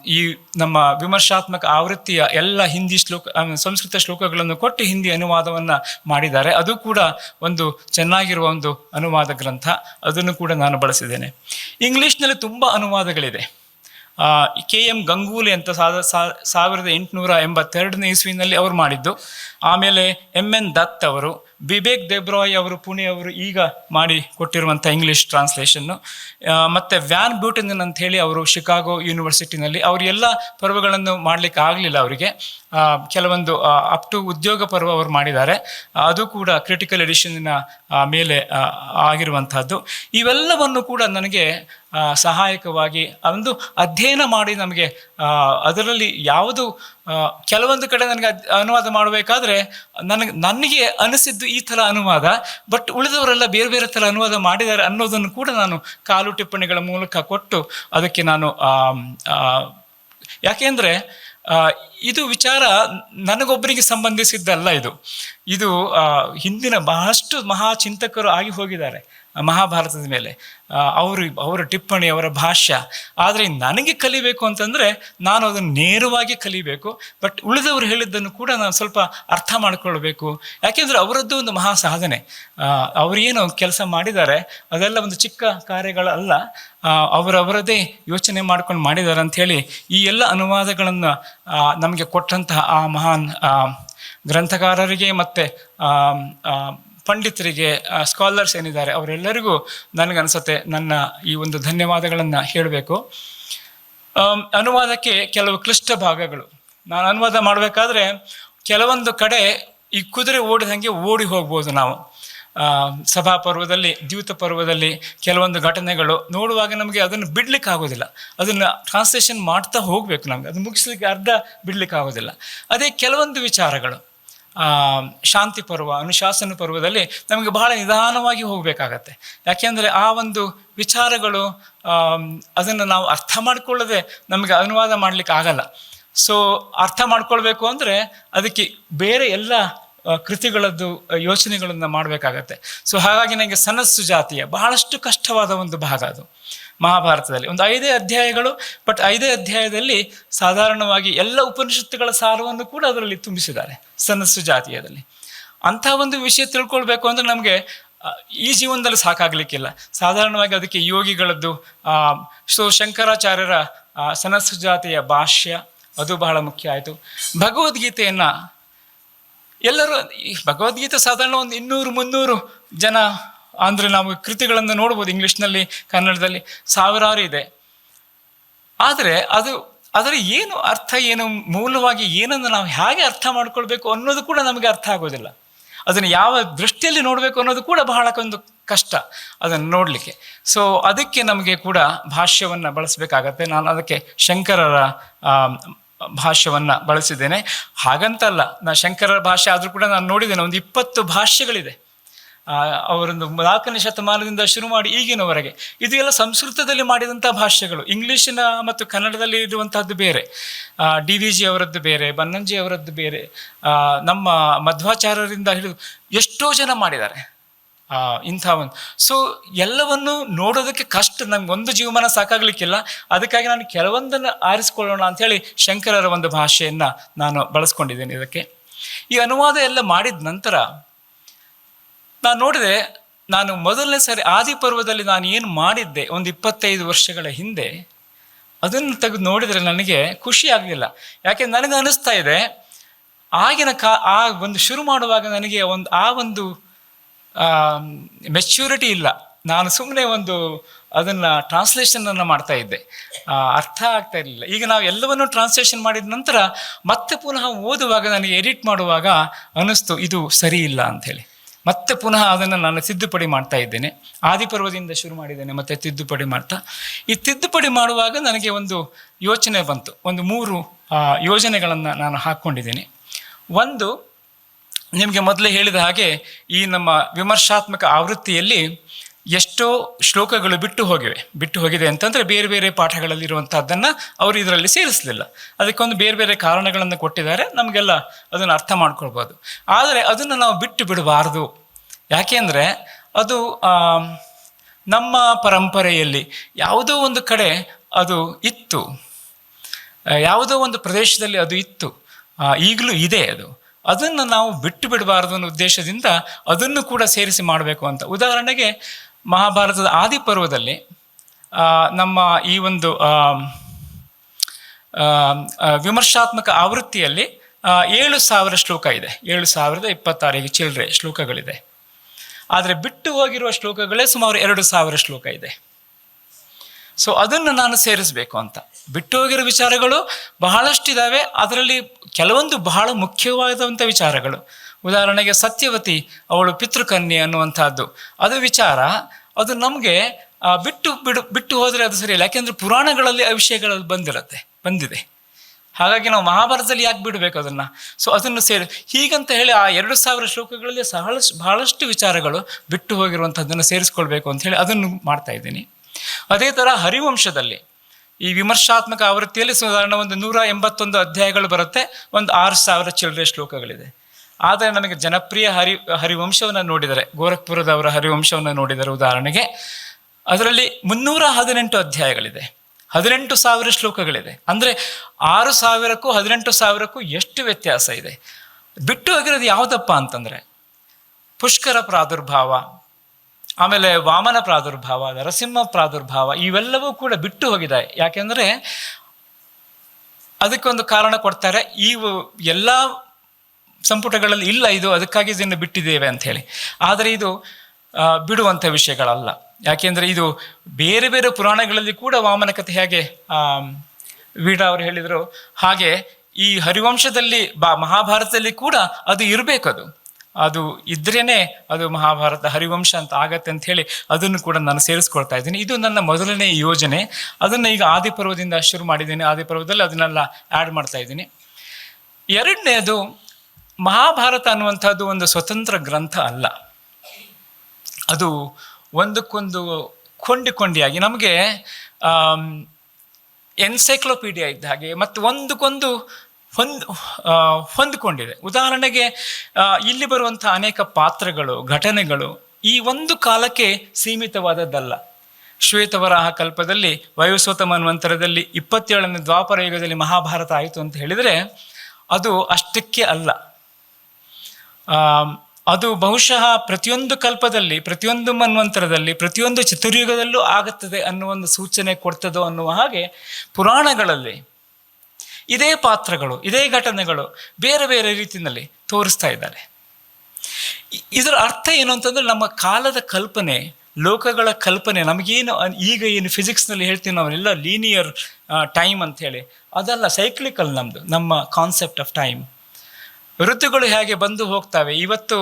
ಈ ನಮ್ಮ ವಿಮರ್ಶಾತ್ಮಕ ಆವೃತ್ತಿಯ ಎಲ್ಲ ಹಿಂದಿ ಶ್ಲೋಕ ಸಂಸ್ಕೃತ ಶ್ಲೋಕಗಳನ್ನು ಕೊಟ್ಟು ಹಿಂದಿ ಅನುವಾದವನ್ನ ಮಾಡಿದ್ದಾರೆ. ಅದು ಕೂಡ ಒಂದು ಚೆನ್ನಾಗಿರುವ ಒಂದು ಅನುವಾದ ಗ್ರಂಥ. ಅದನ್ನು ಕೂಡ ನಾನು ಬಳಸಿದ್ದೇನೆ. ಇಂಗ್ಲೀಷ್ನಲ್ಲಿ ತುಂಬ ಅನುವಾದಗಳಿದೆ. ಕೆ ಎಂ ಗಂಗೂಲಿ ಅಂತ ಸಾವಿರದ ಎಂಟುನೂರ ಎಂಬತ್ತೆರಡನೇ ಇಸ್ವಿನಲ್ಲಿ ಅವರು ಮಾಡಿದ್ದು. ಆಮೇಲೆ ಎಂ ಎನ್ ದತ್ ಅವರು ಬಿಬೇಕ್ ದೇಬ್ರಾಯ್ ಅವರು, ಪುಣೆ ಅವರು ಈಗ ಮಾಡಿ ಕೊಟ್ಟಿರುವಂಥ ಇಂಗ್ಲೀಷ್ ಟ್ರಾನ್ಸ್ಲೇಷನ್ನು ಮತ್ತು ವ್ಯಾನ್ ಬ್ಯೂಟನ್ ಅಂತ ಹೇಳಿ ಅವರು ಶಿಕಾಗೋ ಯೂನಿವರ್ಸಿಟಿನಲ್ಲಿ ಅವರು ಎಲ್ಲ ಪರ್ವಗಳನ್ನು ಮಾಡಲಿಕ್ಕೆ ಆಗಲಿಲ್ಲ ಅವರಿಗೆ. ಕೆಲವೊಂದು ಅಪ್ ಟು ಉದ್ಯೋಗ ಪರ್ವ ಅವರು ಮಾಡಿದ್ದಾರೆ. ಅದು ಕೂಡ ಕ್ರಿಟಿಕಲ್ ಎಡಿಷನ್ನ ಮೇಲೆ ಆಗಿರುವಂಥದ್ದು. ಇವೆಲ್ಲವನ್ನು ಕೂಡ ನನಗೆ ಸಹಾಯಕವಾಗಿ ಒಂದು ಅಧ್ಯಯನ ಮಾಡಿ ನಮಗೆ ಅದರಲ್ಲಿ ಯಾವುದು ಕೆಲವೊಂದು ಕಡೆ ನನಗೆ ಅನುವಾದ ಮಾಡಬೇಕಾದ್ರೆ ನನಗೆ ನನಗೆ ಅನಿಸಿದ್ದು ಈ ಥರ ಅನುವಾದ ಬಟ್ ಉಳಿದವರೆಲ್ಲ ಬೇರೆ ಬೇರೆ ಥರ ಅನುವಾದ ಮಾಡಿದ್ದಾರೆ ಅನ್ನೋದನ್ನು ಕೂಡ ನಾನು ಕಾಲು ಟಿಪ್ಪಣಿಗಳ ಮೂಲಕ ಕೊಟ್ಟು ಅದಕ್ಕೆ ನಾನು ಯಾಕೆಂದರೆ ಇದು ವಿಚಾರ ನನಗೊಬ್ಬರಿಗೆ ಸಂಬಂಧಿಸಿದ್ದಲ್ಲ ಇದು. ಇದು ಹಿಂದಿನ ಬಹಳಷ್ಟು ಮಹಾಚಿಂತಕರು ಆಗಿ ಹೋಗಿದ್ದಾರೆ. ಮಹಾಭಾರತದ ಮೇಲೆ ಅವರು, ಅವರ ಟಿಪ್ಪಣಿ, ಅವರ ಭಾಷ್ಯ. ಆದರೆ ನನಗೆ ಕಲಿಬೇಕು ಅಂತಂದರೆ ನಾನು ಅದನ್ನು ನೇರವಾಗಿ ಕಲಿಬೇಕು, ಬಟ್ ಉಳಿದವರು ಹೇಳಿದ್ದನ್ನು ಕೂಡ ನಾನು ಸ್ವಲ್ಪ ಅರ್ಥ ಮಾಡಿಕೊಳ್ಬೇಕು. ಯಾಕೆಂದರೆ ಅವರದ್ದು ಒಂದು ಮಹಾ ಸಾಧನೆ. ಅವರೇನು ಕೆಲಸ ಮಾಡಿದ್ದಾರೆ, ಅದೆಲ್ಲ ಒಂದು ಚಿಕ್ಕ ಕಾರ್ಯಗಳಲ್ಲ. ಅವರವರದೇ ಯೋಚನೆ ಮಾಡ್ಕೊಂಡು ಮಾಡಿದ್ದಾರೆ ಅಂಥೇಳಿ ಈ ಎಲ್ಲ ಅನುವಾದಗಳನ್ನು ನಮಗೆ ಕೊಟ್ಟಂತಹ ಆ ಮಹಾನ್ ಗ್ರಂಥಕಾರರಿಗೆ ಮತ್ತು ಪಂಡಿತರಿಗೆ ಸ್ಕಾಲರ್ಸ್ ಏನಿದ್ದಾರೆ, ಅವರೆಲ್ಲರಿಗೂ ನನಗನ್ಸುತ್ತೆ ನನ್ನ ಈ ಒಂದು ಧನ್ಯವಾದಗಳನ್ನು ಹೇಳಬೇಕು. ಅನುವಾದಕ್ಕೆ ಕೆಲವು ಕ್ಲಿಷ್ಟ ಭಾಗಗಳು. ನಾನು ಅನುವಾದ ಮಾಡಬೇಕಾದ್ರೆ ಕೆಲವೊಂದು ಕಡೆ ಈ ಕುದುರೆ ಓಡಿದಂಗೆ ಓಡಿ ಹೋಗ್ಬೋದು ನಾವು. ಸಭಾ ಪರ್ವದಲ್ಲಿ, ದ್ಯೂತ ಪರ್ವದಲ್ಲಿ ಕೆಲವೊಂದು ಘಟನೆಗಳು ನೋಡುವಾಗ ನಮಗೆ ಅದನ್ನು ಬಿಡ್ಲಿಕ್ಕೆ ಆಗೋದಿಲ್ಲ ಅದನ್ನು ಟ್ರಾನ್ಸ್ಲೇಷನ್ ಮಾಡ್ತಾ ಹೋಗ್ಬೇಕು ನಮಗೆ. ಅದು ಮುಗಿಸ್ಲಿಕ್ಕೆ ಅರ್ಧ ಬಿಡ್ಲಿಕ್ಕೆ ಆಗೋದಿಲ್ಲ ಅದೇ ಕೆಲವೊಂದು ವಿಚಾರಗಳು. ಶಾಂತಿ ಪರ್ವ, ಅನುಶಾಸನ ಪರ್ವದಲ್ಲಿ ನಮಗೆ ಬಹಳ ನಿಧಾನವಾಗಿ ಹೋಗಬೇಕಾಗತ್ತೆ. ಯಾಕೆಂದರೆ ಆ ಒಂದು ವಿಚಾರಗಳು ಅದನ್ನು ನಾವು ಅರ್ಥ ಮಾಡಿಕೊಳ್ಳದೆ ನಮಗೆ ಅನುವಾದ ಮಾಡಲಿಕ್ಕೆ ಆಗಲ್ಲ. ಸೊ ಅರ್ಥ ಮಾಡ್ಕೊಳ್ಬೇಕು ಅಂದರೆ ಅದಕ್ಕೆ ಬೇರೆ ಎಲ್ಲ ಕೃತಿಗಳದ್ದು ಯೋಚನೆಗಳನ್ನು ಮಾಡಬೇಕಾಗತ್ತೆ. ಸೊ ಹಾಗಾಗಿ ನನಗೆ ಸನಸ್ಸು ಜಾತಿಯ ಬಹಳಷ್ಟು ಕಷ್ಟವಾದ ಒಂದು ಭಾಗ ಅದು. ಮಹಾಭಾರತದಲ್ಲಿ. ಒಂದು ಐದೇ ಅಧ್ಯಾಯಗಳು ಬಟ್ ಐದೇ ಅಧ್ಯಾಯದಲ್ಲಿ ಸಾಧಾರಣವಾಗಿ ಎಲ್ಲ ಉಪನಿಷತ್ತುಗಳ ಸಾರವನ್ನು ಕೂಡ ಅದರಲ್ಲಿ ತುಂಬಿಸಿದ್ದಾರೆ, ಸನಸ್ಸು ಜಾತಿಯದಲ್ಲಿ. ಅಂಥ ಒಂದು ವಿಷಯ ತಿಳ್ಕೊಳ್ಬೇಕು ಅಂದರೆ ನಮಗೆ ಈ ಜೀವನದಲ್ಲಿ ಸಾಕಾಗಲಿಕ್ಕಿಲ್ಲ. ಸಾಧಾರಣವಾಗಿ ಅದಕ್ಕೆ ಯೋಗಿಗಳದ್ದು ಸೊ ಶಂಕರಾಚಾರ್ಯರ ಸನಸ್ಸು ಜಾತಿಯ ಭಾಷ್ಯ, ಅದು ಬಹಳ ಮುಖ್ಯ ಆಯಿತು. ಭಗವದ್ಗೀತೆಯನ್ನು, ಎಲ್ಲರೂ, ಈ ಭಗವದ್ಗೀತೆ ಸಾಧಾರಣ ಒಂದು ಇನ್ನೂರು, ಮುನ್ನೂರು ಜನ ಅಂದರೆ ನಾವು ಕೃತಿಗಳನ್ನು ನೋಡ್ಬೋದು ಇಂಗ್ಲೀಷ್ನಲ್ಲಿ, ಕನ್ನಡದಲ್ಲಿ ಸಾವಿರಾರು ಇದೆ. ಆದರೆ ಅದು, ಅದರ ಏನು ಅರ್ಥ, ಏನು ಮೂಲವಾಗಿ ಏನನ್ನು ನಾವು ಹೇಗೆ ಅರ್ಥ ಮಾಡ್ಕೊಳ್ಬೇಕು ಅನ್ನೋದು ಕೂಡ ನಮಗೆ ಅರ್ಥ ಆಗೋದಿಲ್ಲ. ಅದನ್ನು ಯಾವ ದೃಷ್ಟಿಯಲ್ಲಿ ನೋಡಬೇಕು ಅನ್ನೋದು ಕೂಡ ಬಹಳ ಒಂದು ಕಷ್ಟ ಅದನ್ನು ನೋಡಲಿಕ್ಕೆ. ಸೊ ಅದಕ್ಕೆ ನಮಗೆ ಕೂಡ ಭಾಷ್ಯವನ್ನು ಬಳಸಬೇಕಾಗತ್ತೆ. ನಾನು ಅದಕ್ಕೆ ಶಂಕರರ ಭಾಷ್ಯವನ್ನು ಬಳಸಿದ್ದೇನೆ. ಹಾಗಂತಲ್ಲ, ನಾ ಶಂಕರರ ಭಾಷೆ ಆದರೂ ಕೂಡ ನಾನು ನೋಡಿದ್ದೇನೆ. ಒಂದು ಇಪ್ಪತ್ತು ಭಾಷ್ಯಗಳಿದೆ. ಅವರೊಂದು ನಾಲ್ಕನೇ ಶತಮಾನದಿಂದ ಶುರು ಮಾಡಿ ಈಗಿನವರೆಗೆ. ಇದು ಎಲ್ಲ ಸಂಸ್ಕೃತದಲ್ಲಿ ಮಾಡಿದಂಥ ಭಾಷೆಗಳು ಇಂಗ್ಲೀಷಿನ ಮತ್ತು ಕನ್ನಡದಲ್ಲಿ ಇರುವಂತಹದ್ದು ಬೇರೆ. ಡಿ ವಿ ಜಿ ಅವರದ್ದು ಬೇರೆ, ಬನ್ನಂಜಿ ಅವರದ್ದು ಬೇರೆ. ನಮ್ಮ ಮಧ್ವಾಚಾರ್ಯರಿಂದ ಹಿಡಿದು ಎಷ್ಟೋ ಜನ ಮಾಡಿದ್ದಾರೆ. ಇಂಥ ಒಂದು. ಸೊ ಎಲ್ಲವನ್ನು ನೋಡೋದಕ್ಕೆ ಕಷ್ಟ. ನಂಗೆ ಒಂದು ಜೀವಮಾನ ಸಾಕಾಗಲಿಕ್ಕಿಲ್ಲ. ಅದಕ್ಕಾಗಿ ನಾನು ಕೆಲವೊಂದನ್ನು ಆರಿಸ್ಕೊಳ್ಳೋಣ ಅಂಥೇಳಿ ಶಂಕರರ ಒಂದು ಭಾಷೆಯನ್ನು ನಾನು ಬಳಸ್ಕೊಂಡಿದ್ದೇನೆ ಇದಕ್ಕೆ. ಈ ಅನುವಾದ ಎಲ್ಲ ಮಾಡಿದ ನಂತರ ನಾನು ನೋಡಿದೆ, ನಾನು ಮೊದಲನೇ ಸಾರಿ ಆದಿಪರ್ವದಲ್ಲಿ ನಾನು ಏನು ಮಾಡಿದ್ದೆ, ಒಂದು ಇಪ್ಪತ್ತೈದು ವರ್ಷಗಳ ಹಿಂದೆ, ಅದನ್ನು ತೆಗೆದು ನೋಡಿದರೆ ನನಗೆ ಖುಷಿ ಆಗಲಿಲ್ಲ. ಯಾಕೆ, ನನಗೆ ಅನಿಸ್ತಾ ಇದೆ, ಆಗಿನ ಕಾ, ಆ ಒಂದು ಶುರು ಮಾಡುವಾಗ ನನಗೆ ಒಂದು, ಆ ಒಂದು ಮೆಚ್ಯೂರಿಟಿ ಇಲ್ಲ. ನಾನು ಸುಮ್ಮನೆ ಒಂದು ಅದನ್ನು ಟ್ರಾನ್ಸ್ಲೇಷನನ್ನು ಮಾಡ್ತಾ ಇದ್ದೆ. ಅರ್ಥ ಆಗ್ತಾ ಇರಲಿಲ್ಲ. ಈಗ ನಾವು ಎಲ್ಲವನ್ನೂ ಟ್ರಾನ್ಸ್ಲೇಷನ್ ಮಾಡಿದ ನಂತರ ಮತ್ತೆ ಪುನಃ ಓದುವಾಗ, ನನಗೆ ಎಡಿಟ್ ಮಾಡುವಾಗ ಅನ್ನಿಸ್ತು ಇದು ಸರಿ ಇಲ್ಲ ಅಂಥೇಳಿ. ಮತ್ತೆ ಪುನಃ ಅದನ್ನು ನಾನು ತಿದ್ದುಪಡಿ ಮಾಡ್ತಾ ಇದ್ದೇನೆ. ಆದಿಪರ್ವದಿಂದ ಶುರು ಮಾಡಿದ್ದೇನೆ, ಮತ್ತೆ ತಿದ್ದುಪಡಿ ಮಾಡ್ತಾ. ಈ ತಿದ್ದುಪಡಿ ಮಾಡುವಾಗ ನನಗೆ ಒಂದು ಯೋಚನೆ ಬಂತು. ಒಂದು ಮೂರು ಯೋಜನೆಗಳನ್ನು ನಾನು ಹಾಕ್ಕೊಂಡಿದ್ದೀನಿ ಒಂದು, ನಿಮಗೆ ಮೊದಲೇ ಹೇಳಿದ ಹಾಗೆ ಈ ನಮ್ಮ ವಿಮರ್ಶಾತ್ಮಕ ಆವೃತ್ತಿಯಲ್ಲಿ ಎಷ್ಟೋ ಶ್ಲೋಕಗಳು ಬಿಟ್ಟು ಹೋಗಿವೆ. ಬಿಟ್ಟು ಹೋಗಿದೆ ಅಂತಂದರೆ ಬೇರೆ ಬೇರೆ ಪಾಠಗಳಲ್ಲಿರುವಂಥದ್ದನ್ನು ಅವರು ಇದರಲ್ಲಿ ಸೇರಿಸಲಿಲ್ಲ. ಅದಕ್ಕೊಂದು ಬೇರೆ ಬೇರೆ ಕಾರಣಗಳನ್ನು ಕೊಟ್ಟಿದ್ದಾರೆ. ನಮಗೆಲ್ಲ ಅದನ್ನು ಅರ್ಥ ಮಾಡ್ಕೊಳ್ಬೋದು. ಆದರೆ ಅದನ್ನು ನಾವು ಬಿಟ್ಟು ಬಿಡಬಾರ್ದು. ಯಾಕೆಂದರೆ ಅದು ನಮ್ಮ ಪರಂಪರೆಯಲ್ಲಿ ಯಾವುದೋ ಒಂದು ಕಡೆ ಅದು ಇತ್ತು. ಯಾವುದೋ ಒಂದು ಪ್ರದೇಶದಲ್ಲಿ ಅದು ಇತ್ತು. ಈಗಲೂ ಇದೆ ಅದು. ಅದನ್ನು ನಾವು ಬಿಟ್ಟು ಬಿಡಬಾರದು ಅನ್ನೋ ಉದ್ದೇಶದಿಂದ ಅದನ್ನು ಕೂಡ ಸೇರಿಸಿ ಮಾಡಬೇಕು ಅಂತ. ಉದಾಹರಣೆಗೆ ಮಹಾಭಾರತದ ಆದಿಪರ್ವದಲ್ಲಿ ನಮ್ಮ ಈ ಒಂದು ವಿಮರ್ಶಾತ್ಮಕ ಆವೃತ್ತಿಯಲ್ಲಿ ಏಳು ಸಾವಿರ ಶ್ಲೋಕ ಇದೆ. ಏಳು ಸಾವಿರದ ಇಪ್ಪತ್ತಾರಿಗೆ ಚಿಲ್ಲರೆ ಶ್ಲೋಕಗಳಿದೆ. ಆದರೆ ಬಿಟ್ಟು ಹೋಗಿರುವ ಶ್ಲೋಕಗಳೇ ಸುಮಾರು ಎರಡು ಸಾವಿರ ಶ್ಲೋಕ ಇದೆ. ಸೊ ಅದನ್ನು ನಾನು ಸೇರಿಸಬೇಕು ಅಂತ. ಬಿಟ್ಟು ಹೋಗಿರೋ ವಿಚಾರಗಳು ಬಹಳಷ್ಟಿದ್ದಾವೆ ಅದರಲ್ಲಿ ಕೆಲವೊಂದು ಬಹಳ ಮುಖ್ಯವಾದಂಥ ವಿಚಾರಗಳು. ಉದಾಹರಣೆಗೆ ಸತ್ಯವತಿ ಅವಳು ಪಿತೃಕನ್ಯೆ ಅನ್ನುವಂಥದ್ದು. ಅದು ವಿಚಾರ, ಅದು ನಮಗೆ ಬಿಟ್ಟು ಬಿಡು, ಬಿಟ್ಟು ಹೋದರೆ ಅದು ಸರಿಯಲ್ಲ. ಯಾಕೆಂದರೆ ಪುರಾಣಗಳಲ್ಲಿ ಆ ವಿಷಯಗಳಲ್ಲಿ ಬಂದಿರುತ್ತೆ, ಬಂದಿದೆ. ಹಾಗಾಗಿ ನಾವು ಮಹಾಭಾರತದಲ್ಲಿ ಯಾಕೆ ಬಿಡಬೇಕು ಅದನ್ನು? ಸೊ ಅದನ್ನು ಸೇರಿ, ಹೀಗಂತ ಹೇಳಿ ಆ ಎರಡು ಸಾವಿರ ಶ್ಲೋಕಗಳಲ್ಲಿ ಬಹಳಷ್ಟು ಬಹಳಷ್ಟು ವಿಚಾರಗಳು ಬಿಟ್ಟು ಹೋಗಿರುವಂಥದ್ದನ್ನು ಸೇರಿಸ್ಕೊಳ್ಬೇಕು ಅಂತ ಹೇಳಿ ಅದನ್ನು ಮಾಡ್ತಾ ಇದ್ದೀನಿ. ಅದೇ ಥರ ಹರಿವಂಶದಲ್ಲಿ, ಈ ವಿಮರ್ಶಾತ್ಮಕ ಆವೃತ್ತಿಯಲ್ಲಿ ಸಾಧಾರಣ ಒಂದು ನೂರ ಎಂಬತ್ತೊಂದು ಅಧ್ಯಾಯಗಳು ಬರುತ್ತೆ, ಒಂದು ಆರು ಸಾವಿರ ಚಿಲ್ಲರೆ ಶ್ಲೋಕಗಳಿದೆ. ಆದರೆ ನನಗೆ ಜನಪ್ರಿಯ ಹರಿ, ಹರಿವಂಶವನ್ನು ನೋಡಿದರೆ, ಗೋರಖ್ಪುರದವರ ಹರಿವಂಶವನ್ನು ನೋಡಿದರೆ ಉದಾಹರಣೆಗೆ, ಅದರಲ್ಲಿ ಮುನ್ನೂರ ಹದಿನೆಂಟು ಅಧ್ಯಾಯಗಳಿದೆ. ಹದಿನೆಂಟು ಸಾವಿರ ಶ್ಲೋಕಗಳಿದೆ. ಅಂದರೆ ಆರು ಸಾವಿರಕ್ಕೂ ಹದಿನೆಂಟು ಸಾವಿರಕ್ಕೂ ಎಷ್ಟು ವ್ಯತ್ಯಾಸ ಇದೆ? ಬಿಟ್ಟು ಹೋಗಿರೋದು ಯಾವುದಪ್ಪ ಅಂತಂದರೆ, ಪುಷ್ಕರ ಪ್ರಾದುರ್ಭಾವ, ಆಮೇಲೆ ವಾಮನ ಪ್ರಾದುರ್ಭಾವ, ನರಸಿಂಹ ಪ್ರಾದುರ್ಭಾವ, ಇವೆಲ್ಲವೂ ಕೂಡ ಬಿಟ್ಟು ಹೋಗಿದೆ. ಯಾಕೆಂದರೆ ಅದಕ್ಕೊಂದು ಕಾರಣ ಕೊಡ್ತಾರೆ, ಈ ಎಲ್ಲ ಸಂಪುಟಗಳಲ್ಲಿ ಇಲ್ಲ, ಇದು ಅದಕ್ಕಾಗಿ ಇದನ್ನು ಬಿಟ್ಟಿದ್ದೇವೆ ಅಂತ ಹೇಳಿ. ಆದರೆ ಇದು ಬಿಡುವಂಥ ವಿಷಯಗಳಲ್ಲ. ಯಾಕೆಂದರೆ ಇದು ಬೇರೆ ಬೇರೆ ಪುರಾಣಗಳಲ್ಲಿ ಕೂಡ ವಾಮನ ಕಥೆ ಹೇಗೆ ವೀಡ ಅವರು ಹೇಳಿದರು. ಹಾಗೆ ಈ ಹರಿವಂಶದಲ್ಲಿ, ಬಾ, ಮಹಾಭಾರತದಲ್ಲಿ ಕೂಡ ಅದು ಇರಬೇಕು ಅದು. ಅದು ಇದ್ರೇನೆ ಅದು ಮಹಾಭಾರತ ಹರಿವಂಶ ಅಂತ ಆಗತ್ತೆ ಅಂತ ಹೇಳಿ ಅದನ್ನು ಕೂಡ ನಾನು ಸೇರಿಸ್ಕೊಳ್ತಾ ಇದ್ದೀನಿ. ಇದು ನನ್ನ ಮೊದಲನೇ ಯೋಜನೆ. ಅದನ್ನು ಈಗ ಆದಿಪರ್ವದಿಂದ ಶುರು ಮಾಡಿದ್ದೀನಿ. ಆದಿಪರ್ವದಲ್ಲಿ ಅದನ್ನೆಲ್ಲ ಆ್ಯಡ್ ಮಾಡ್ತಾ ಇದ್ದೀನಿ. ಎರಡನೇದು ಮಹಾಭಾರತ ಅನ್ನುವಂಥದ್ದು ಒಂದು ಸ್ವತಂತ್ರ ಗ್ರಂಥ ಅಲ್ಲ. ಅದು ಒಂದಕ್ಕೊಂದು ಕೊಂಡಿಕೊಂಡಿಯಾಗಿ ನಮಗೆ ಎನ್ಸೈಕ್ಲೋಪೀಡಿಯಾ ಇದ್ದ ಹಾಗೆ ಮತ್ತು ಒಂದಕ್ಕೊಂದು ಹೊಂದ್ ಹೊಂದಿಕೊಂಡಿದೆ. ಉದಾಹರಣೆಗೆ ಇಲ್ಲಿ ಬರುವಂಥ ಅನೇಕ ಪಾತ್ರಗಳು, ಘಟನೆಗಳು ಈ ಒಂದು ಕಾಲಕ್ಕೆ ಸೀಮಿತವಾದದ್ದಲ್ಲ. ಶ್ವೇತವರಾಹ ಕಲ್ಪದಲ್ಲಿ ವಯೋಸ್ವತ ಮನ್ವಂತರದಲ್ಲಿ ಇಪ್ಪತ್ತೇಳನೇ ದ್ವಾಪರ ಯುಗದಲ್ಲಿ ಮಹಾಭಾರತ ಆಯಿತು ಅಂತ ಹೇಳಿದರೆ ಅದು ಅಷ್ಟಕ್ಕೆ ಅಲ್ಲ. ಅದು ಬಹುಶಃ ಪ್ರತಿಯೊಂದು ಕಲ್ಪದಲ್ಲಿ, ಪ್ರತಿಯೊಂದು ಮನ್ವಂತರದಲ್ಲಿ, ಪ್ರತಿಯೊಂದು ಚತುರ್ಯುಗದಲ್ಲೂ ಆಗುತ್ತದೆ ಅನ್ನುವ ಒಂದು ಸೂಚನೆ ಕೊಡ್ತದೋ ಅನ್ನುವ ಹಾಗೆ ಪುರಾಣಗಳಲ್ಲಿ ಇದೇ ಪಾತ್ರಗಳು, ಇದೇ ಘಟನೆಗಳು ಬೇರೆ ಬೇರೆ ರೀತಿಯಲ್ಲಿ ತೋರಿಸ್ತಾ ಇದ್ದಾರೆ. ಇದರ ಅರ್ಥ ಏನು ಅಂತಂದ್ರೆ ನಮ್ಮ ಕಾಲದ ಕಲ್ಪನೆ, ಲೋಕಗಳ ಕಲ್ಪನೆ, ನಮಗೇನು ಈಗ ಏನು ಫಿಸಿಕ್ಸ್ನಲ್ಲಿ ಹೇಳ್ತೀವಿ ನಾವೆಲ್ಲ ಲೀನಿಯರ್ ಟೈಮ್ ಅಂತ ಹೇಳಿ ಅದಲ್ಲ ಸೈಕ್ಲಿಕಲ್ ನಮ್ಮದು ನಮ್ಮ ಕಾನ್ಸೆಪ್ಟ್ ಆಫ್ ಟೈಮ್ ಋತುಗಳು ಹೇಗೆ ಬಂದು ಹೋಗ್ತವೆ? ಇವತ್ತು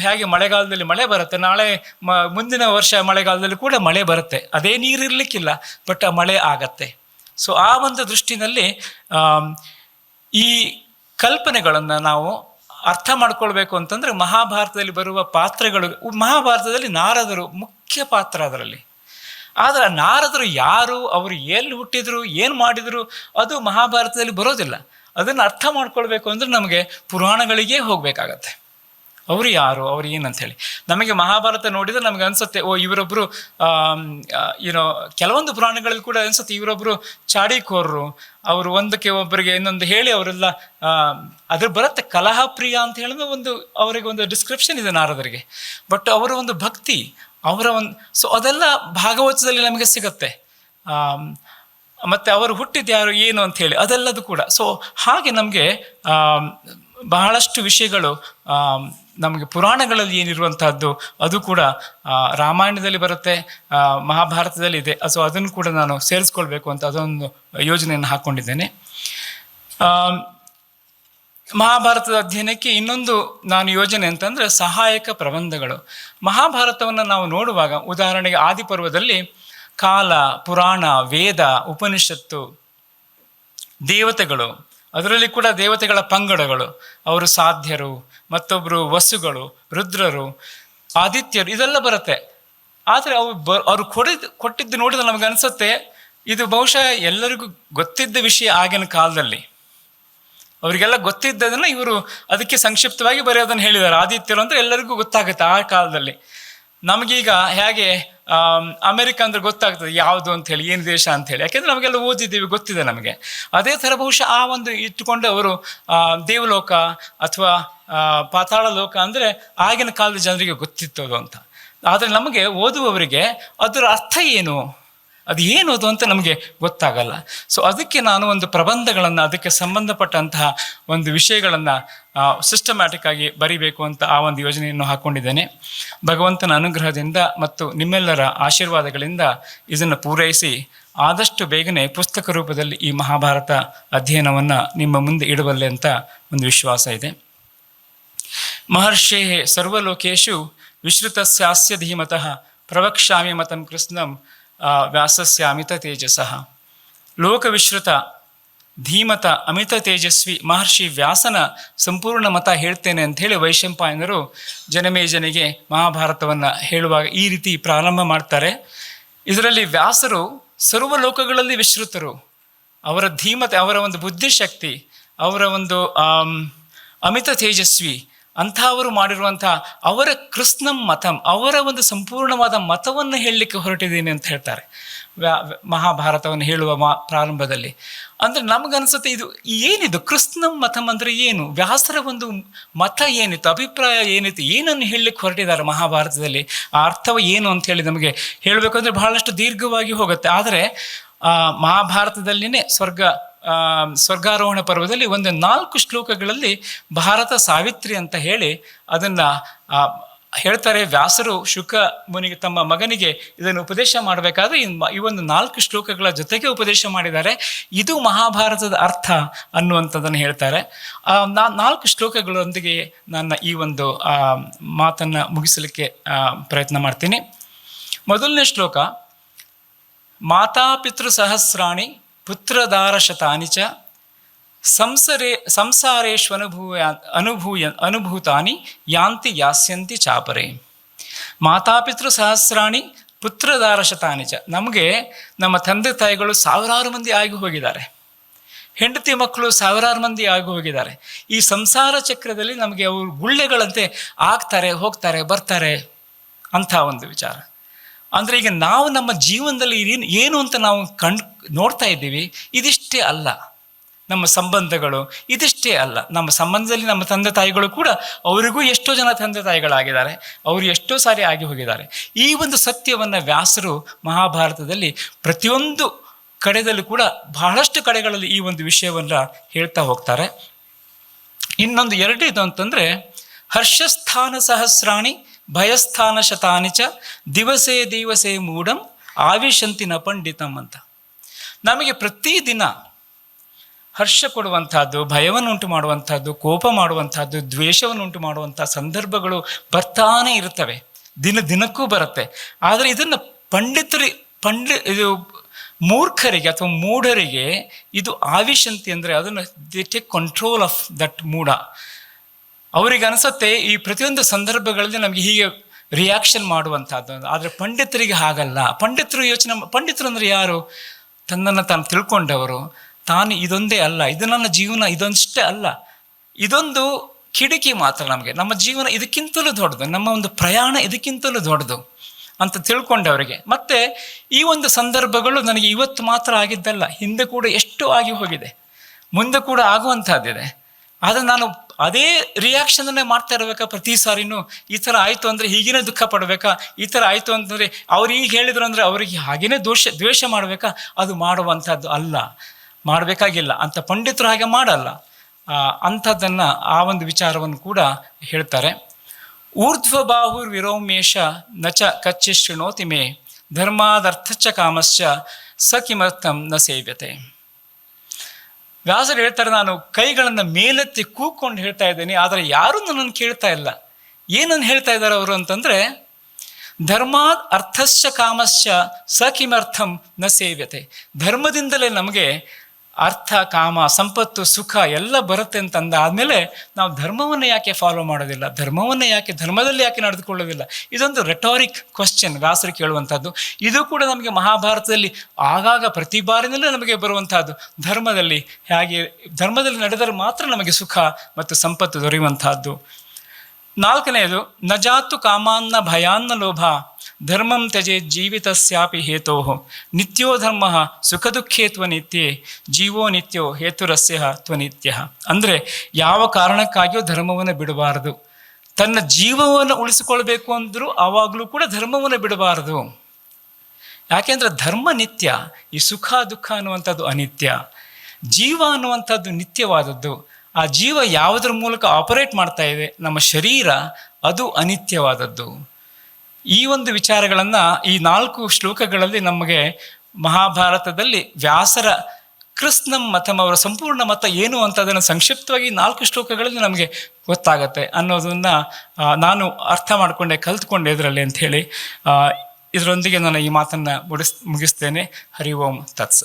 ಹೇಗೆ ಮಳೆಗಾಲದಲ್ಲಿ ಮಳೆ ಬರುತ್ತೆ, ನಾಳೆ ಮ, ಮುಂದಿನ ವರ್ಷ ಮಳೆಗಾಲದಲ್ಲಿ ಕೂಡ ಮಳೆ ಬರುತ್ತೆ. ಅದೇ ನೀರು ಇರಲಿಕ್ಕಿಲ್ಲ ಬಟ್ ಮಳೆ ಆಗತ್ತೆ. ಸೊ ಆ ಒಂದು ದೃಷ್ಟಿನಲ್ಲಿ ಈ ಕಲ್ಪನೆಗಳನ್ನು ನಾವು ಅರ್ಥ ಮಾಡ್ಕೊಳ್ಬೇಕು ಅಂತಂದ್ರೆ, ಮಹಾಭಾರತದಲ್ಲಿ ಬರುವ ಪಾತ್ರಗಳು, ಮಹಾಭಾರತದಲ್ಲಿ ನಾರದರು ಮುಖ್ಯ ಪಾತ್ರ ಅದರಲ್ಲಿ. ಆದರೆ ನಾರದರು ಯಾರು, ಅವರು ಎಲ್ಲಿ ಹುಟ್ಟಿದ್ರು, ಏನು ಮಾಡಿದ್ರು, ಅದು ಮಹಾಭಾರತದಲ್ಲಿ ಬರೋದಿಲ್ಲ. ಅದನ್ನು ಅರ್ಥ ಮಾಡ್ಕೊಳ್ಬೇಕು ಅಂದ್ರೆ ನಮಗೆ ಪುರಾಣಗಳಿಗೆ ಹೋಗಬೇಕಾಗತ್ತೆ. ಅವರು ಯಾರು? ಅವ್ರು ಏನಂತ ಹೇಳಿ ನಮಗೆ ಮಹಾಭಾರತ ನೋಡಿದ್ರೆ ನಮಗೆ ಅನ್ಸುತ್ತೆ, ಓ ಇವರೊಬ್ಬರು ಏನೋ ಕೆಲವೊಂದು ಪುರಾಣಗಳಲ್ಲಿ ಕೂಡ ಅನ್ಸುತ್ತೆ ಇವರೊಬ್ಬರು ಚಾಡಿಕೋರರು. ಅವರು ಒಂದಕ್ಕೆ ಒಬ್ಬರಿಗೆ ಇನ್ನೊಂದು ಹೇಳಿ ಅವರೆಲ್ಲ ಅದ್ರ ಬರುತ್ತೆ. ಕಲಹಪ್ರಿಯ ಅಂತ ಹೇಳಿದ್ರೆ ಒಂದು, ಅವರಿಗೆ ಒಂದು ಡಿಸ್ಕ್ರಿಪ್ಷನ್ ಇದೆ ನಾರದರಿಗೆ. ಬಟ್ ಅವರ ಒಂದು ಭಕ್ತಿ, ಅವರ ಒಂದು ಸೊ ಅದೆಲ್ಲ ಭಾಗವತದಲ್ಲಿ ನಮಗೆ ಸಿಗತ್ತೆ. ಮತ್ತೆ ಅವರು ಹುಟ್ಟಿದ ಯಾರು ಏನು ಅಂತ ಹೇಳಿ ಅದೆಲ್ಲದು ಕೂಡ. ಸೊ ಹಾಗೆ ನಮಗೆ ಬಹಳಷ್ಟು ವಿಷಯಗಳು ನಮಗೆ ಪುರಾಣಗಳಲ್ಲಿ ಏನಿರುವಂತಹದ್ದು, ಅದು ಕೂಡ ರಾಮಾಯಣದಲ್ಲಿ ಬರುತ್ತೆ ಮಹಾಭಾರತದಲ್ಲಿ ಇದೆ. ಸೊ ಅದನ್ನು ಕೂಡ ನಾನು ಸೇರಿಸ್ಕೊಳ್ಬೇಕು ಅಂತ ಅದೊಂದು ಯೋಜನೆಯನ್ನು ಹಾಕ್ಕೊಂಡಿದ್ದೇನೆ ಮಹಾಭಾರತದ ಅಧ್ಯಯನಕ್ಕೆ ಇನ್ನೊಂದು ನಾನು ಯೋಜನೆ ಅಂತಂದರೆ ಸಹಾಯಕ ಪ್ರಬಂಧಗಳು. ಮಹಾಭಾರತವನ್ನು ನಾವು ನೋಡುವಾಗ, ಉದಾಹರಣೆಗೆ ಆದಿಪರ್ವದಲ್ಲಿ ಕಾಲ, ಪುರಾಣ, ವೇದ, ಉಪನಿಷತ್ತು, ದೇವತೆಗಳು, ಅದರಲ್ಲಿ ಕೂಡ ದೇವತೆಗಳ ಪಂಗಡಗಳು, ಅವರು ಸಾಧ್ಯರು ಮತ್ತೊಬ್ಬರು ವಸುಗಳು, ರುದ್ರರು, ಆದಿತ್ಯರು, ಇದೆಲ್ಲ ಬರುತ್ತೆ. ಆದರೆ ಅವು ಬ, ಅವರು ಕೊಡಿದ್, ಕೊಟ್ಟಿದ್ದು ನೋಡಿದ್ರೆ ನಮಗೆ ಅನಿಸುತ್ತೆ, ಇದು ಬಹುಶಃ ಎಲ್ಲರಿಗೂ ಗೊತ್ತಿದ್ದ ವಿಷಯ ಆಗಿನ ಕಾಲದಲ್ಲಿ. ಅವರಿಗೆಲ್ಲ ಗೊತ್ತಿದ್ದದನ್ನು ಇವರು ಅದಕ್ಕೆ ಸಂಕ್ಷಿಪ್ತವಾಗಿ ಬರೆಯೋದನ್ನು ಹೇಳಿದ್ದಾರೆ ಆದಿತ್ಯರು ಅಂದರೆ ಎಲ್ಲರಿಗೂ ಗೊತ್ತಾಗುತ್ತೆ ಆ ಕಾಲದಲ್ಲಿ. ನಮಗೀಗ ಹೇಗೆ ಅಮೆರಿಕ ಅಂದ್ರೆ ಗೊತ್ತಾಗ್ತದೆ ಯಾವುದು ಅಂತ ಹೇಳಿ, ಏನು ದೇಶ ಅಂತ ಹೇಳಿ. ಯಾಕೆಂದ್ರೆ ನಮಗೆಲ್ಲ ಓದಿದ್ದೀವಿ, ಗೊತ್ತಿದೆ ನಮಗೆ. ಅದೇ ಥರ ಬಹುಶಃ ಆ ಒಂದು ಇಟ್ಟುಕೊಂಡು ಅವರು ದೇವಲೋಕ ಅಥವಾ ಪಾತಾಳ ಲೋಕ ಅಂದರೆ ಆಗಿನ ಕಾಲದ ಜನರಿಗೆ ಗೊತ್ತಿತ್ತು ಅದು ಅಂತ. ಆದರೆ ನಮಗೆ ಓದುವವರಿಗೆ ಅದರ ಅರ್ಥ ಏನು? ಅದು ಏನು ಅದು ಅಂತ ನಮಗೆ ಗೊತ್ತಾಗಲ್ಲ. ಸೊ ಅದಕ್ಕೆ ನಾನು ಒಂದು ಪ್ರಬಂಧಗಳನ್ನು, ಅದಕ್ಕೆ ಸಂಬಂಧಪಟ್ಟಂತಹ ಒಂದು ವಿಷಯಗಳನ್ನು ಸಿಸ್ಟಮ್ಯಾಟಿಕ್ ಆಗಿ ಬರಿಬೇಕು ಅಂತ ಆ ಒಂದು ಯೋಜನೆಯನ್ನು ಹಾಕ್ಕೊಂಡಿದ್ದೇನೆ ಭಗವಂತನ ಅನುಗ್ರಹದಿಂದ ಮತ್ತು ನಿಮ್ಮೆಲ್ಲರ ಆಶೀರ್ವಾದಗಳಿಂದ ಇದನ್ನು ಪೂರೈಸಿ ಆದಷ್ಟು ಬೇಗನೆ ಪುಸ್ತಕ ರೂಪದಲ್ಲಿ ಈ ಮಹಾಭಾರತ ಅಧ್ಯಯನವನ್ನು ನಿಮ್ಮ ಮುಂದೆ ಇಡಬಲ್ಲೆ ಅಂತ ಒಂದು ವಿಶ್ವಾಸ ಇದೆ. ಮಹರ್ಷೇ ಸರ್ವಲೋಕೇಶು ವಿಶ್ರುತಸ್ಯಾಸ್ಯ ಧೀಮತಃ ಪ್ರವಕ್ಷಾಮಿ ಮತಂ ಕೃಷ್ಣಂ ವ್ಯಾಸಸ್ಯ ಅಮಿತ ತೇಜಸ. ಲೋಕವಿಶ್ರುತ ಧೀಮತ ಅಮಿತ ತೇಜಸ್ವಿ ಮಹರ್ಷಿ ವ್ಯಾಸನ ಸಂಪೂರ್ಣ ಮತ ಹೇಳ್ತೇನೆ ಅಂತ ಹೇಳಿ ವೈಶಂಪಾಯನರು ಜನಮೇಜನಿಗೆ ಮಹಾಭಾರತವನ್ನು ಹೇಳುವಾಗ ಈ ರೀತಿ ಪ್ರಾರಂಭ ಮಾಡ್ತಾರೆ. ಇದರಲ್ಲಿ ವ್ಯಾಸರು ಸರ್ವ ಲೋಕಗಳಲ್ಲಿ ವಿಶ್ರುತರು. ಅವರ ಧೀಮತೆ, ಅವರ ಒಂದು ಬುದ್ಧಿಶಕ್ತಿ, ಅವರ ಒಂದು ಅಮಿತ ತೇಜಸ್ವಿ ಅಂಥವರು ಮಾಡಿರುವಂತಹ ಅವರ ಕೃಷ್ಣಂ ಮತಂ, ಅವರ ಒಂದು ಸಂಪೂರ್ಣವಾದ ಮತವನ್ನು ಹೇಳಲಿಕ್ಕೆ ಹೊರಟಿದ್ದೀನಿ ಅಂತ ಹೇಳ್ತಾರೆ. ಮಹಾಭಾರತವನ್ನು ಹೇಳುವ ಮಾ, ಪ್ರಾರಂಭದಲ್ಲಿ. ಅಂದ್ರೆ ನಮಗನ್ಸುತ್ತೆ ಇದು ಏನಿದು? ಕೃಷ್ಣಂ ಮತಂ ಅಂದರೆ ಏನು? ವ್ಯಾಸರ ಒಂದು ಮತ ಏನಿತ್ತು? ಅಭಿಪ್ರಾಯ ಏನಿತ್ತು? ಏನನ್ನು ಹೇಳಲಿಕ್ಕೆ ಹೊರಟಿದ್ದಾರೆ ಮಹಾಭಾರತದಲ್ಲಿ? ಆ ಅರ್ಥವ ಏನು ಅಂತ ಹೇಳಿ ನಮಗೆ ಅಂದರೆ ಬಹಳಷ್ಟು ದೀರ್ಘವಾಗಿ ಹೋಗುತ್ತೆ. ಆದರೆ ಮಹಾಭಾರತದಲ್ಲಿನೇ ಸ್ವರ್ಗ ಸ್ವರ್ಗಾರೋಹಣ ಪರ್ವದಲ್ಲಿ ಒಂದು ನಾಲ್ಕು ಶ್ಲೋಕಗಳಲ್ಲಿ ಭಾರತ ಸಾವಿತ್ರಿ ಅಂತ ಹೇಳಿ ಅದನ್ನು ಹೇಳ್ತಾರೆ. ವ್ಯಾಸರು ಶುಕ ಮುನಿಗೆ ತಮ್ಮ ಮಗನಿಗೆ ಇದನ್ನು ಉಪದೇಶ ಮಾಡಬೇಕಾದ್ರೆ ಈ ಒಂದು ನಾಲ್ಕು ಶ್ಲೋಕಗಳ ಜೊತೆಗೆ ಉಪದೇಶ ಮಾಡಿದ್ದಾರೆ. ಇದು ಮಹಾಭಾರತದ ಅರ್ಥ ಅನ್ನುವಂಥದ್ದನ್ನು ಹೇಳ್ತಾರೆ. ನಾ, ನಾಲ್ಕು ಶ್ಲೋಕಗಳೊಂದಿಗೆ ನನ್ನ ಈ ಒಂದು ಮಾತನ್ನು ಮುಗಿಸಲಿಕ್ಕೆ ಪ್ರಯತ್ನ ಮಾಡ್ತೀನಿ. ಮೊದಲನೇ ಶ್ಲೋಕ ಮಾತಾಪಿತೃ ಸಹಸ್ರಾಣಿ ಪುತ್ರದಾರ ಶತಾನಿ ಚ ಸಂಸರೇ ಸಂಸಾರೇಶ್ವನುಭೂಯ ಅನುಭೂಯ ಅನುಭೂತಾನಿ ಯಾಂತಿ ಯಾಸ್ಯಂತಿ ಚಾಪರೆ. ಮಾತಾಪಿತೃ ಸಹಸ್ರಾಣಿ ಪುತ್ರಧಾರ ಶತಾನಿ ಚ ನಮಗೆ ನಮ್ಮ ತಂದೆ ತಾಯಿಗಳು ಸಾವಿರಾರು ಮಂದಿ ಆಗಿ ಹೋಗಿದ್ದಾರೆ. ಹೆಂಡತಿ ಮಕ್ಕಳು ಸಾವಿರಾರು ಮಂದಿ ಆಗಿ ಹೋಗಿದ್ದಾರೆ. ಈ ಸಂಸಾರ ಚಕ್ರದಲ್ಲಿ ನಮಗೆ ಅವರು ಗುಳ್ಳೆಗಳಂತೆ ಆಗ್ತಾರೆ, ಹೋಗ್ತಾರೆ, ಬರ್ತಾರೆ ಅಂಥ ಒಂದು ವಿಚಾರ. ಅಂದರೆ ಈಗ ನಾವು ನಮ್ಮ ಜೀವನದಲ್ಲಿ ಏನು ಏನು ಅಂತ ನಾವು ಕಂಡು ನೋಡ್ತಾ ಇದ್ದೀವಿ, ಇದಿಷ್ಟೇ ಅಲ್ಲ. ನಮ್ಮ ಸಂಬಂಧಗಳು ಇದಿಷ್ಟೇ ಅಲ್ಲ. ನಮ್ಮ ಸಂಬಂಧದಲ್ಲಿ ನಮ್ಮ ತಂದೆ ತಾಯಿಗಳು ಕೂಡ ಅವರಿಗೂ ಎಷ್ಟೋ ಜನ ತಂದೆ ತಾಯಿಗಳಾಗಿದ್ದಾರೆ, ಅವರು ಎಷ್ಟೋ ಸಾರಿ ಆಗಿ ಹೋಗಿದ್ದಾರೆ. ಈ ಒಂದು ಸತ್ಯವನ್ನು ವ್ಯಾಸರು ಮಹಾಭಾರತದಲ್ಲಿ ಪ್ರತಿಯೊಂದು ಕಡೆದಲ್ಲೂ ಕೂಡ ಬಹಳಷ್ಟು ಕಡೆಗಳಲ್ಲಿ ಈ ಒಂದು ವಿಷಯವನ್ನು ಹೇಳ್ತಾ ಹೋಗ್ತಾರೆ. ಇನ್ನೊಂದು ಎರಡು ಇದು ಅಂತಂದರೆ, ಹರ್ಷಸ್ಥಾನ ಸಹಸ್ರಾಣಿ ಭಯಸ್ಥಾನ ಶತಾನಿಚ ದಿವಸೇ ದಿವಸೇ ಮೂಢಂ ಆವಿಶಂತಿನ ಪಂಡಿತಂ ಅಂತ. ನಮಗೆ ಪ್ರತಿದಿನ ಹರ್ಷ ಕೊಡುವಂಥದ್ದು ಭಯವನ್ನು ಉಂಟು ಮಾಡುವಂತಹದ್ದು ಕೋಪ ಮಾಡುವಂಥದ್ದು ದ್ವೇಷವನ್ನು ಉಂಟು ಮಾಡುವಂತಹ ಸಂದರ್ಭಗಳು ಬರ್ತಾನೆ ಇರುತ್ತವೆ. ದಿನ ದಿನಕ್ಕೂ ಬರುತ್ತೆ. ಆದರೆ ಇದನ್ನು ಪಂಡಿತರಿ, ಪಂಡಿ, ಇದು ಮೂರ್ಖರಿಗೆ ಅಥವಾ ಮೂಢರಿಗೆ ಇದು ಆವಿಶಂತಿ ಅಂದರೆ ಅದನ್ನು the take control of that ಮೂಢ. ಅವರಿಗೆ ಅನಿಸುತ್ತೆ ಈ ಪ್ರತಿಯೊಂದು ಸಂದರ್ಭಗಳಲ್ಲಿ ನಮಗೆ ಹೀಗೆ ರಿಯಾಕ್ಷನ್ ಮಾಡುವಂಥದ್ದು. ಆದರೆ ಪಂಡಿತರಿಗೆ ಹಾಗಲ್ಲ. ಪಂಡಿತರು ಯೋಚನೆ ಪಂಡಿತರು ಅಂದರೆ ಯಾರು? ತನ್ನನ್ನು ತಾನು ತಿಳ್ಕೊಂಡವರು. ತಾನು ಇದೊಂದೇ ಅಲ್ಲ. ಇದು ನನ್ನ ಜೀವನ, ಇದೊಂದಷ್ಟೇ ಅಲ್ಲ. ಇದೊಂದು ಕಿಡಿಕಿ ಮಾತ್ರ ನಮಗೆ. ನಮ್ಮ ಜೀವನ ಇದಕ್ಕಿಂತಲೂ ದೊಡ್ಡದು. ನಮ್ಮ ಒಂದು ಪ್ರಯಾಣ ಇದಕ್ಕಿಂತಲೂ ದೊಡ್ಡದು ಅಂತ ತಿಳ್ಕೊಂಡವರಿಗೆ. ಮತ್ತೆ ಈ ಒಂದು ಸಂದರ್ಭಗಳು ನನಗೆ ಇವತ್ತು ಮಾತ್ರ ಆಗಿದ್ದಲ್ಲ. ಹಿಂದೆ ಕೂಡ ಎಷ್ಟು ಆಗಿ ಹೋಗಿದೆ. ಮುಂದೆ ಕೂಡ ಆಗುವಂತಹದ್ದಿದೆ ಆದರೆ ನಾನು ಅದೇ ರಿಯಾಕ್ಷನನ್ನೇ ಮಾಡ್ತಾ ಇರಬೇಕಾ ಪ್ರತಿ ಸಾರಿನೂ? ಈ ಥರ ಆಯಿತು ಅಂದರೆ ಹೀಗೇ ದುಃಖ ಪಡಬೇಕಾ? ಈ ಥರ ಆಯಿತು ಅಂತಂದರೆ ಅವ್ರು ಈಗ ಹೇಳಿದ್ರು ಅಂದರೆ ಅವರಿಗೆ ಹಾಗೇನೇ ದೋಷ, ದ್ವೇಷ ಮಾಡಬೇಕಾ? ಅದು ಮಾಡುವಂಥದ್ದು ಅಲ್ಲ. ಮಾಡಬೇಕಾಗಿಲ್ಲ. ಅಂತ ಪಂಡಿತರು ಹಾಗೆ ಮಾಡಲ್ಲ. ಅಂಥದ್ದನ್ನು ಆ ಒಂದು ವಿಚಾರವನ್ನು ಕೂಡ ಹೇಳ್ತಾರೆ. ಊರ್ಧ್ವ ಬಾಹುರ್ ವಿರೋಮೇಶ ನಚ ಕಚ್ಚಿ ಶೃಣೋತಿ ಮೇ ಧರ್ಮಾದರ್ಥಚ್ಚ ಕಾಮಶ್ಚ ಸ ಕಿಮರ್ಥಂ ನ ಸೇವ್ಯತೆ. ವ್ಯಾಸರು ಹೇಳ್ತಾರೆ, ನಾನು ಕೈಗಳನ್ನು ಮೇಲೆತ್ತಿ ಕೂಕೊಂಡು ಹೇಳ್ತಾ ಇದ್ದೇನೆ, ಆದರೆ ಯಾರೂ ನನ್ನನ್ನು ಕೇಳ್ತಾ ಇಲ್ಲ. ಏನನ್ನು ಹೇಳ್ತಾ ಇದ್ದಾರೆ ಅವರು ಅಂತಂದರೆ ಧರ್ಮ ಅರ್ಥಶ್ಚ ಕಾಮಶ್ಚ ಸ ಕಿಮರ್ಥಂ ನ ಸೇವ್ಯತೆ. ಧರ್ಮದಿಂದಲೇ ನಮಗೆ ಅರ್ಥ, ಕಾಮ, ಸಂಪತ್ತು, ಸುಖ ಎಲ್ಲ ಬರುತ್ತೆ ಅಂತಂದ ಆದಮೇಲೆ ನಾವು ಧರ್ಮವನ್ನು ಯಾಕೆ ಫಾಲೋ ಮಾಡೋದಿಲ್ಲ? ಧರ್ಮವನ್ನು ಯಾಕೆ, ಧರ್ಮದಲ್ಲಿ ಯಾಕೆ ನಡೆದುಕೊಳ್ಳೋದಿಲ್ಲ? ಇದೊಂದು ರೆಟಾರಿಕ್ ಕ್ವಶನ್ ವ್ಯಾಸರು ಕೇಳುವಂಥದ್ದು ಇದು ಕೂಡ ನಮಗೆ ಮಹಾಭಾರತದಲ್ಲಿ ಆಗಾಗ ಪ್ರತಿ ಬಾರಿನಲ್ಲೂ ನಮಗೆ ಬರುವಂತಹದ್ದು. ಧರ್ಮದಲ್ಲಿ ಹೇಗೆ, ಧರ್ಮದಲ್ಲಿ ನಡೆದರೆ ಮಾತ್ರ ನಮಗೆ ಸುಖ ಮತ್ತು ಸಂಪತ್ತು ದೊರೆಯುವಂತಹದ್ದು. ನಾಲ್ಕನೆಯದು, ನಜಾತು ಕಾಮಾನ್ನ ಭಯಾನ್ನ ಲೋಭ, ಧರ್ಮಂ ತ್ಯಜೆ ಜೀವಿತಸ್ಯಾಪಿ ಹೇತೋ ನಿತ್ಯೋ ಧರ್ಮ ಸುಖ ದುಃಖೇ ತ್ವನಿತ್ಯೆ, ಜೀವೋ ನಿತ್ಯೋ ಹೇತುರಸ್ಯ ತ್ವನಿತ್ಯ. ಅಂದರೆ ಯಾವ ಕಾರಣಕ್ಕಾಗಿಯೂ ಧರ್ಮವನ್ನು ಬಿಡಬಾರದು. ತನ್ನ ಜೀವವನ್ನು ಉಳಿಸಿಕೊಳ್ಬೇಕು ಅಂದರೂ ಆವಾಗಲೂ ಕೂಡ ಧರ್ಮವನ್ನು ಬಿಡಬಾರದು. ಯಾಕೆಂದರೆ ಧರ್ಮ ನಿತ್ಯ, ಈ ಸುಖ ದುಃಖ ಅನ್ನುವಂಥದ್ದು ಅನಿತ್ಯ. ಜೀವ ಅನ್ನುವಂಥದ್ದು ನಿತ್ಯವಾದದ್ದು. ಆ ಜೀವ ಯಾವುದರ ಮೂಲಕ ಆಪರೇಟ್ ಮಾಡ್ತಾ ಇದೆ, ನಮ್ಮ ಶರೀರ ಅದು ಅನಿತ್ಯವಾದದ್ದು. ಈ ಒಂದು ವಿಚಾರಗಳನ್ನು ಈ ನಾಲ್ಕು ಶ್ಲೋಕಗಳಲ್ಲಿ ನಮಗೆ ಮಹಾಭಾರತದಲ್ಲಿ ವ್ಯಾಸರ ಕೃಷ್ಣಂ ಮತಂ ಅವರ ಸಂಪೂರ್ಣ ಮತ ಏನು ಅಂತ ಅದನ್ನು ಸಂಕ್ಷಿಪ್ತವಾಗಿ ನಾಲ್ಕು ಶ್ಲೋಕಗಳಲ್ಲಿ ನಮಗೆ ಗೊತ್ತಾಗತ್ತೆ ಅನ್ನೋದನ್ನ ನಾನು ಅರ್ಥ ಮಾಡಿಕೊಂಡೆ, ಕಲ್ತ್ಕೊಂಡೆ ಇದರಲ್ಲಿ ಅಂಥೇಳಿ ಇದರೊಂದಿಗೆ ನಾನು ಈ ಮಾತನ್ನು ಮುಡಿಸ್ ಮುಗಿಸ್ತೇನೆ. ಹರಿ ಓಂ ತತ್ಸ